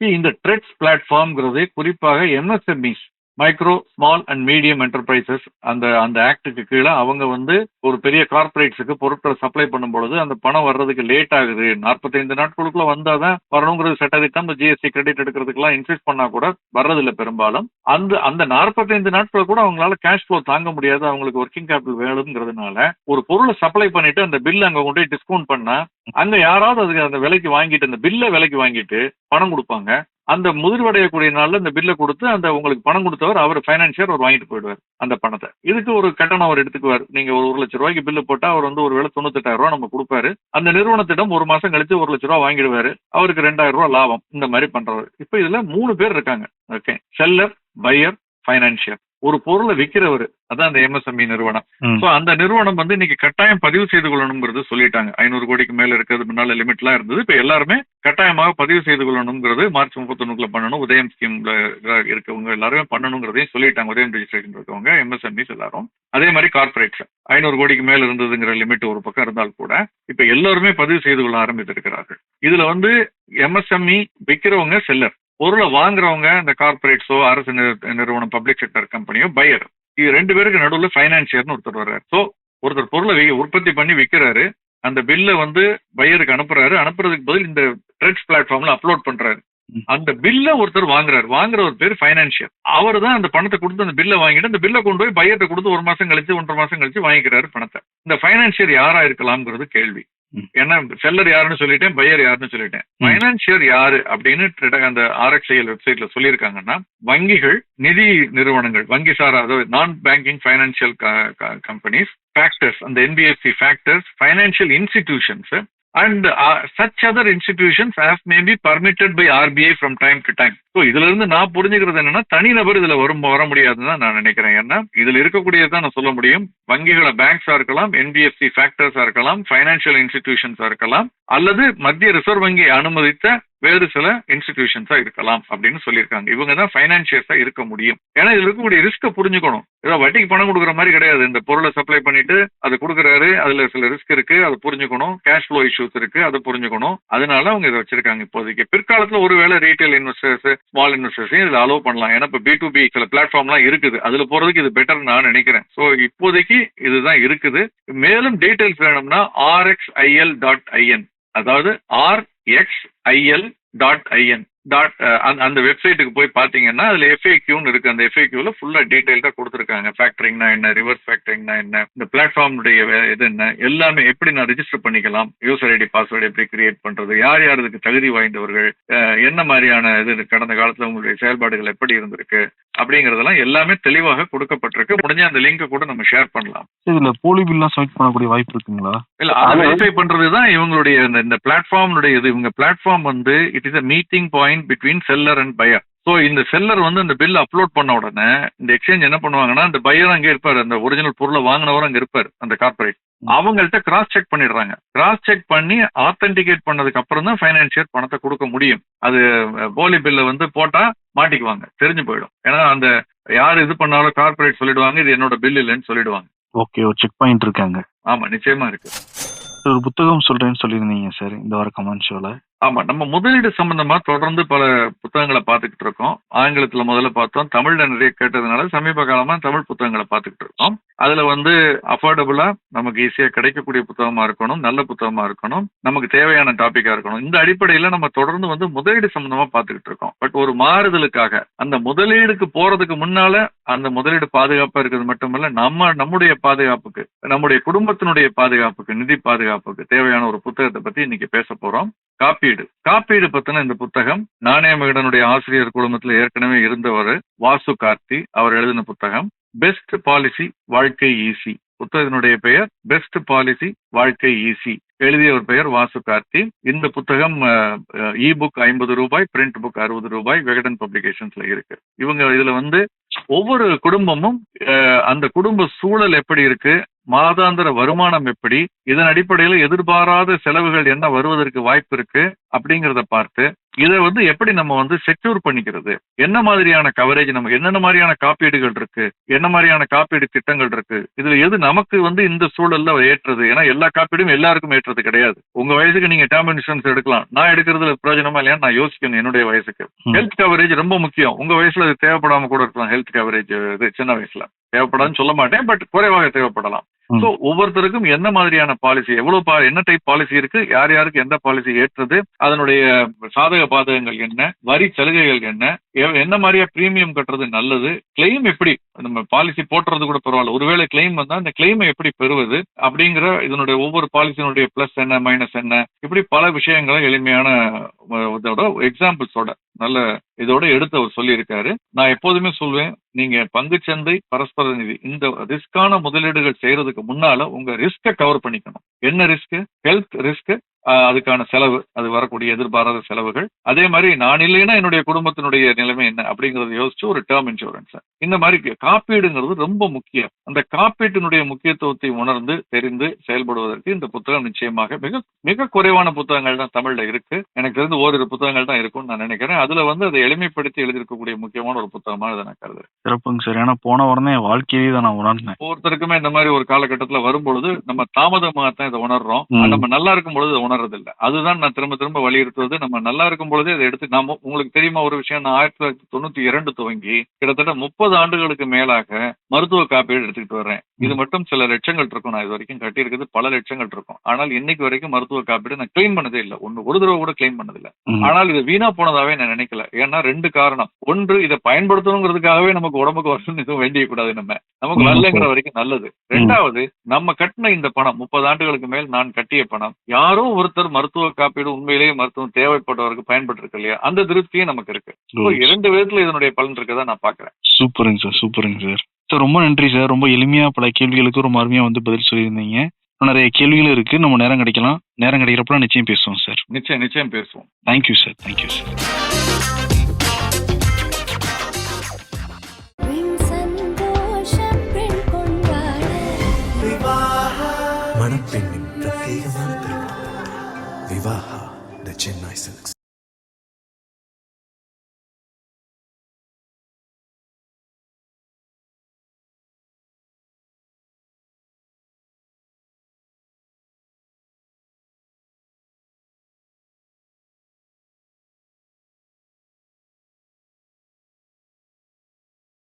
இந்த ட்ரெட்ஸ் பிளாட்ஃபார்ம்ங்கிறது குறிப்பாக MSMEs micro small and medium enterprises அந்த அந்த ஆக்டுக்கு கீழே அவங்க வந்து ஒரு பெரிய கார்பரேட்ஸுக்கு பொருட்களை சப்ளை பண்ணும் பொழுது அந்த பணம் வர்றதுக்கு லேட் ஆகுது. நாற்பத்தைந்து நாட்களுக்குள்ள வந்தாதான் வரணுங்கிறது சட்டத்திட்டம் இந்த ஜிஎஸ்டி கிரெடிட் எடுக்கிறதுக்கெல்லாம் இன்சிஸ்ட் பண்ணா கூட வர்றதில்ல பெரும்பாலும். அந்த அந்த நாற்பத்தைந்து நாட்கள் கூட அவங்களால கேஷ் ஃப்ளோ தாங்க முடியாது. அவங்களுக்கு ஒர்க்கிங் கேபிட்டல் வேணுங்கிறதுனால ஒரு பொருளை சப்ளை பண்ணிட்டு அந்த பில் அங்க கொண்டு போய் டிஸ்கவுண்ட் பண்ணா அங்க யாராவது அதுக்கு அந்த விலைக்கு வாங்கிட்டு அந்த பில்லை விலைக்கு வாங்கிட்டு பணம் கொடுப்பாங்க. அந்த முதிர்வடையக்கூடிய நாளில் இந்த பில்லை கொடுத்து அந்த உங்களுக்கு பணம் கொடுத்தவர் அவர் ஃபைனான்சியர் அவர் வாங்கிட்டு போயிடுவார் அந்த பணத்தை. இதுக்கு ஒரு கட்டணம் அவர் எடுத்துக்குவார். நீங்க ஒரு ஒரு லட்ச ரூபாய்க்கு பில்லு போட்டா அவர் வந்து ஒரு வேலை தொண்ணூத்தெட்டாயிரம் ரூபா நம்ம கொடுப்பாரு. அந்த நிறுவனத்திடம் ஒரு மாசம் கழிச்சு ஒரு லட்ச ரூபா வாங்கிடுவாரு. அவருக்கு ரெண்டாயிரம் ரூபா லாபம். இந்த மாதிரி பண்றவர். இப்போ இதுல மூணு பேர் இருக்காங்க. ஓகே செல்லர் பையர் ஃபைனான்சியர் ஒரு பொருளை விற்கிறவர் அதான் அந்த எம்எஸ்எம்இ நிறுவனம். ம். சோ அந்த நிறுவனம் வந்து இன்னைக்கு கட்டாயம் பதிவு செய்து கொள்ளணுங்கிறது சொல்லிட்டாங்க. ஐநூறு கோடிக்கு மேல இருக்கிறது முன்னால லிமிட்லாம் இருந்தது. இப்ப எல்லாருமே கட்டாயமாக பதிவு செய்து கொள்ளணுங்கிறது மார்ச் முப்பத்தொன்னுக்குள்ள பண்ணணும். உதயம் ஸ்கீம்ல இருக்கவங்க எல்லாருமே பண்ணணுங்கிறதையும் சொல்லிட்டாங்க. உதயம் ரெஜிஸ்ட்ரேஷன் இருக்கவங்க எம்எஸ்எம்இஸ் எல்லாரும். அதே மாதிரி கார்பரேட்ஸ் ஐநூறு கோடிக்கு மேல இருந்ததுங்கிற லிமிட் ஒரு பக்கம் இருந்தால் கூட இப்ப எல்லாருமே பதிவு செய்து கொள்ள ஆரம்பித்திருக்கிறார்கள். இதுல வந்து எம்எஸ்எம்இ விற்கிறவங்க செல்லர் பொருளை வாங்குறவங்க இந்த கார்பரேட்ஸோ அரசு நிறு- நிறுவனம் பப்ளிக் செக்டர் கம்பெனியோ பையர் இது ரெண்டு பேருக்கு நடுவுல ஃபைனான்சியர்னு ஒருத்தர் வர்றாரு. ஸோ ஒருத்தர் பொருளை உற்பத்தி பண்ணி விற்கிறாரு அந்த பில்லை வந்து பையருக்கு அனுப்புறாரு. அனுப்புறதுக்கு பதில் இந்த ட்ரெட்ஸ் பிளாட்ஃபார்ம்ல அப்லோட் பண்றாரு. அந்த பில்ல ஒருத்தர் வாங்குறாரு. வாங்குற ஒரு பேர் ஃபைனான்சியர் அவர் தான் அந்த பணத்தை கொடுத்து அந்த பில்லை வாங்கிட்டு அந்த பில்லை கொண்டு போய் பையர்ட்ட கொடுத்து ஒரு மாசம் கழிச்சு ஒன்றரை மாசம் கழிச்சு வாங்கிக்கிறாரு பணத்தை. இந்த ஃபைனான்சியர் யாரா இருக்கலாம்ங்கிறது கேள்வி. ஏன்னா செல்லர் யாருன்னு சொல்லிட்டேன் பையர் யாருன்னு சொல்லிட்டேன். ம். ஃபைனான்சியர் யாரு அப்படின்னு அந்த ஆர்எக்ஸ்ஐஎல் வெப்சைட்ல சொல்லியிருக்காங்கன்னா வங்கிகள் நிதி நிறுவனங்கள் வங்கி சாரா அதாவது non banking financial companies factors அந்த NBFC factors financial institutions and such other institutions as may be permitted by RBI from time to time so இதுல இருந்து நான் புரிஞ்சுக்கிறது என்னன்னா தனிநபர் இதுல வரும் வர முடியாதுன்னு தான் நான் நினைக்கிறேன். ஏன்னா இதுல இருக்கக்கூடியதான் நான் சொல்ல முடியும். வங்கிகளை பேங்க்ஸா இருக்கலாம் என்பிஎஃப்சி ஃபேக்டர்ஸா இருக்கலாம் ஃபைனான்சியல் இன்ஸ்டிடியூஷன்ஸா இருக்கலாம் அல்லது மத்திய ரிசர்வ் வங்கி அனுமதித்த வேறு சில இன்ஸ்டிடியூஷன்ஸா இருக்கலாம் அப்படின்னு சொல்லியிருக்காங்க. இவங்க தான் ஃபைனான்சியர்ஸா இருக்க முடியும். ஏன்னா இதுல இருக்கக்கூடிய ரிஸ்க்கை புரிஞ்சுக்கணும். ஏதோ வட்டிக்கு பணம் கொடுக்குற மாதிரி கிடையாது. இந்த பொருளை சப்ளை பண்ணிட்டு அதை கொடுக்குறாரு அதுல சில ரிஸ்க் இருக்கு அதை புரிஞ்சுக்கணும். கேஷ் ஃப்ளோ இஷ்யூஸ் இருக்கு அதை புரிஞ்சுக்கணும். அதனால அவங்க இதை வச்சிருக்காங்க இப்போதைக்கு. பிற்காலத்துல ஒருவேளை ரீட்டைல் இன்வெஸ்டர்ஸ் ஸ்மால் இன்வெஸ்டர்ஸையும் இதில் அலோவ் பண்ணலாம். ஏன்னா இப்போ பி டு பி சில பிளாட்ஃபார்ம்லாம் இருக்குது. அதில் போறதுக்கு இது பெட்டர் நான் நினைக்கிறேன். ஸோ இப்போதைக்கு இதுதான் இருக்குது. மேலும் டீட்டெயில்ஸ் வேணும்னா ஆர்எக்ஸ்ஐஎல் டாட் ஐஎன் அதாவது ஆர்எக்ஸ்ஐஎல் டாட் ஐஎன் டாட் அந்த வெப்சைட்டுக்கு போய் பார்த்தீங்கன்னா அதுல எஃப்ஏக்யூன்னு இருக்கு. அந்த எஃப்ஏக்யூல ஃபுல்லா டீடைல்டா கொடுத்துருக்காங்க. ஃபேக்டரிங்னா என்ன? ரிவர்ஸ் ஃபேக்டரிங்னா என்ன? இந்த பிளாட்ஃபார்முடைய இது என்ன? எல்லாமே எப்படி நான் ரெஜிஸ்டர் பண்ணிக்கலாம்? யூசர் ஐடி பாஸ்வேர்டு எப்படி கிரியேட் பண்றது? யார் யார் இதுக்கு தகுதி வாய்ந்தவர்கள்? என்ன மாதிரியான இது கடந்த காலத்துல உங்களுடைய செயல்பாடுகள் எப்படி இருந்திருக்கு? அப்படிங்கறதெல்லாம் எல்லாமே தெளிவாக கொடுக்கப்பட்டிருக்கு. முடிஞ்ச அந்த லிங்கை கூட நம்ம ஷேர் பண்ணலாம். இதுல போலி பில்லாம் செலக்ட் பண்ணக்கூடிய வாய்ப்பு இருக்குங்களா? இல்ல அதை வெரிஃபை பண்றது தான் இவங்களுடைய இந்த- இந்த பிளாட்ஃபார்முடைய இது. இவங்க பிளாட்ஃபார்ம் வந்து it is a meeting point between seller and buyer so இந்த செல்லர் வந்து அந்த பில் அப்லோட் பண்ண உடனே இந்த எக்ஸ்சேஞ்ச் என்ன பண்ணுவாங்கன்னா அந்த பையர் அங்கே இருப்பார். அந்த ஒரிஜினல் பொருளை வாங்கினவர் அங்க இருப்பார் அந்த கார்பரேட் அவங்கள்ட்ட கிராஸ் செக் பண்ணிடுறாங்க. கிராஸ் செக் பண்ணி ஆத்தென்டிகேட் பண்ணதுக்கு அப்புறம் தான் ஃபைனான்சியர் பணத்தை கொடுக்க முடியும். அது போலி பில்லை வந்து போட்டா மாட்டிக்குவாங்க. தெரிஞ்சு போயிடும். ஏன்னா அந்த யார் இது பண்ணாலும் கார்பரேட் சொல்லிடுவாங்க இது என்னோட பில் இல்லைன்னு சொல்லிடுவாங்க. ஓகே ஒரு செக் பாயிண்ட் இருக்காங்க. ஆமா நிச்சயமா இருக்கு. ஒரு புத்தகம் சொல்றேன்னு சொல்லியிருந்தீங்க சார் இந்த வார கமெண்ட் ஷோல. ஆமா நம்ம முதலீடு சம்பந்தமா தொடர்ந்து பல புத்தகங்களை பார்த்துக்கிட்டு இருக்கோம். ஆங்கிலத்துல முதல்ல பார்த்தோம் தமிழ்ல நிறைய கேட்டதுனால சமீப காலமா தமிழ் புத்தகங்களை பார்த்துக்கிட்டு இருக்கோம். அதுல வந்து அஃபோர்டபுளா நமக்கு ஈஸியா கிடைக்கக்கூடிய புத்தகமா இருக்கணும் நல்ல புத்தகமா இருக்கணும் நமக்கு தேவையான டாபிக்கா இருக்கணும். இந்த அடிப்படையில நம்ம தொடர்ந்து வந்து முதலீடு சம்பந்தமா பார்த்துக்கிட்டு இருக்கோம். பட் ஒரு மாறுதலுக்காக அந்த முதலீடுக்கு போறதுக்கு முன்னால அந்த முதலீடு பாதுகாப்பா இருக்கிறது மட்டுமல்ல நம்ம நம்முடைய பாதுகாப்புக்கு நம்முடைய குடும்பத்தினுடைய பாதுகாப்புக்கு நிதி பாதுகாப்புக்கு தேவையான ஒரு புத்தகத்தை பத்தி இன்னைக்கு பேச போறோம். காப்பீடு. காப்பீடு பத்தின இந்த புத்தகம் நாணயமகனுடைய ஆசிரியர் குடும்பத்தில் ஏற்கனவே இருந்தவர் வாசு கார்த்தி அவர் எழுதின புத்தகம் பெஸ்ட் பாலிசி வாழ்க்கை ஈஸி புத்தகத்தினுடைய பெயர் பெஸ்ட் பாலிசி வாழ்க்கை ஈஸி எழுதியவர் பெயர் வாசு கார்த்தி. இந்த புத்தகம் இ புக் ஐம்பது ரூபாய் பிரிண்ட் புக் அறுபது ரூபாய் விகடன் பப்ளிகேஷன்ஸ்ல இருக்கு. இவங்க இதுல வந்து ஒவ்வொரு குடும்பமும் அந்த குடும்ப சூழல் எப்படி இருக்கு? மாதாந்திர வருமானம் எப்படி இதன் அடிப்படையில் எதிர்பாராத செலவுகள் என்ன வருவதற்கு வாய்ப்பு இருக்கு அப்படிங்கறத பார்த்து இதை வந்து எப்படி நம்ம வந்து செக்யூர் பண்ணிக்கிறது? என்ன மாதிரியான கவரேஜ் நம்ம என்னென்ன மாதிரியான காப்பீடுகள் இருக்கு என்ன மாதிரியான காப்பீடு திட்டங்கள் இருக்கு இதுல எது நமக்கு வந்து இந்த சூழல்ல ஏற்றது? ஏன்னா எல்லா காப்பீடும் எல்லாருக்கும் ஏற்றது கிடையாது. உங்க வயசுக்கு நீங்க டேர்ம் இன்சூரன்ஸ் எடுக்கலாம். நான் எடுக்கிறதுல பிரயோஜனமா இல்லையா நான் யோசிக்கணும் என்னுடைய வயசுக்கு. ஹெல்த் கவரேஜ் ரொம்ப முக்கியம். உங்க வயசுல அது தேவைப்படாம கூட இருக்கலாம் ஹெல்த் கவரேஜ் இது சின்ன வயசுல. தேவைப்படாதுன்னு சொல்ல மாட்டேன் பட் குறைவாக தேவைப்படலாம். ஸோ சோ ஒவ்வொருத்தருக்கும் என்ன மாதிரியான பாலிசி எவ்வளவு பா- என்ன டைப் பாலிசி இருக்கு யார் யாருக்கு எந்த பாலிசி ஏற்றது அதனுடைய சாதக பாதகங்கள் என்ன வரி சலுகைகள் என்ன என்ன மாதிரியா பிரீமியம் கட்டுறது நல்லது கிளைம் எப்படி நம்ம பாலிசி போட்டுறது கூட பரவாயில்ல. ஒருவேளை கிளைம் வந்தா அந்த கிளைமை எப்படி பெறுவது அப்படிங்கிற இதனுடைய ஒவ்வொரு பாலிசியினுடைய பிளஸ் என்ன மைனஸ் என்ன இப்படி பல விஷயங்களை எளிமையான இதோட எக்ஸாம்பிள்ஸோட நல்ல இதோட எடுத்து அவர் சொல்லியிருக்காரு. நான் எப்போதுமே சொல்வேன் நீங்க பங்கு சந்தை பரஸ்பர நிதி இந்த ரிஸ்கான முதலீடுகள் செய்யறதுக்கு முன்னால உங்க ரிஸ்க கவர் பண்ணிக்கணும். என்ன ரிஸ்க் ஹெல்த் ரிஸ்க் அதுக்கான செலவு அது வரக்கூடிய எதிர்பாராத செலவுகள். அதே மாதிரி நான் இல்லைன்னா என்னுடைய குடும்பத்தினுடைய நிலைமை என்ன அப்படிங்கறத யோசிச்சு ஒரு டேர்ம் இன்சூரன்ஸ் இந்த மாதிரி காப்பீடுங்கிறது ரொம்ப முக்கியம். அந்த காப்பீட்டினுடைய முக்கியத்துவத்தை உணர்ந்து தெரிந்து செயல்படுவதற்கு இந்த புத்தகம் நிச்சயமாக மிக மிக குறைவான புத்தகங்கள் தான் தமிழ்ல இருக்கு. எனக்கு தெரிந்து ஓரிரு புத்தகங்கள் தான் இருக்கும்னு நான் நினைக்கிறேன். அதுல வந்து அதை எளிமைப்படுத்தி எழுதியிருக்கக்கூடிய முக்கியமான ஒரு புத்தகமா இதை நான் கருதுறேன். சிறப்புங்க சார். ஏன்னா போன என் வாழ்க்கையிலே தான் நான் உணர்ந்தேன். ஒவ்வொருத்தருக்குமே இந்த மாதிரி ஒரு காலகட்டத்துல வரும்பொழுது நம்ம தாமதமாக தான் இதை உணர்றோம். நம்ம நல்லா இருக்கும் பொழுது இதை உணர்றது இல்ல அதுதான் நான் திரும்ப திரும்ப வலியுறுத்துவது. நம்ம நல்லா இருக்கும் பொழுதே இதை எடுத்து நாம உங்களுக்கு தெரியுமா ஒரு விஷயம்? நான் ஆயிரத்தி தொள்ளாயிரத்தி தொண்ணூத்தி இரண்டு துவங்கி கிட்டத்தட்ட முப்பது ஆண்டுகளுக்கு மேலாக மருத்துவ காப்பீடு எடுத்துக்கிட்டு வர்றேன். இது மட்டும் சில லட்சங்கள் இருக்கும். நான் இது வரைக்கும் கட்டியிருக்கிறது பல லட்சங்கள் இருக்கும். ஆனால் இன்னைக்கு வரைக்கும் மருத்துவ காப்பீடு நான் கிளைம் பண்ணதே இல்லை. ஒன்னு ஒரு தடவை கூட கிளைம் பண்ணதில்லை. ஆனால் இது வீணா போனதாவே நான் நினைக்கல. ஏன்னா ரெண்டு காரணம். ஒன்று இதை பயன்படுத்தணுங்கிறதுக்காகவே நமக்கு உடம்புக்கு வரணும் எதுவும் வேண்டிய கூடாது நம்ம. நமக்கு ம். வரலங்கிற வரைக்கும் நல்லது. ரெண்டாவது நம்ம கட்டின இந்த பணம் முப்பது ஆண்டுகளுக்கு மேல் நான் கட்டிய பணம் யாரோ ஒருத்தர் மருத்துவ காப்பீடு உண்மையிலேயே மருத்துவம் தேவைப்பட்டவருக்கு பயன்பட்டு இல்லையா? அந்த திருப்தியும் நமக்கு இருக்கு. இரண்டு விதத்துல இதனுடைய பலன் இருக்கதா நான் பாக்குறேன் சூப்பருங்க சார் சூப்பருங்க சார். சார் ரொம்ப நன்றி சார். ரொம்ப எளிமையா பல கேள்விகளுக்கு ரொம்ப அருமையா வந்து பதில் சொல்லியிருந்தீங்க. நிறைய கேள்விகள் இருக்கு. நம்ம நேரம் கிடைக்கலாம். நேரம் கிடைக்கிறப்ப நிச்சயம் பேசுவோம் சார். நிச்சயம் நிச்சயம் பேசுவோம். Thank you sir thank you sir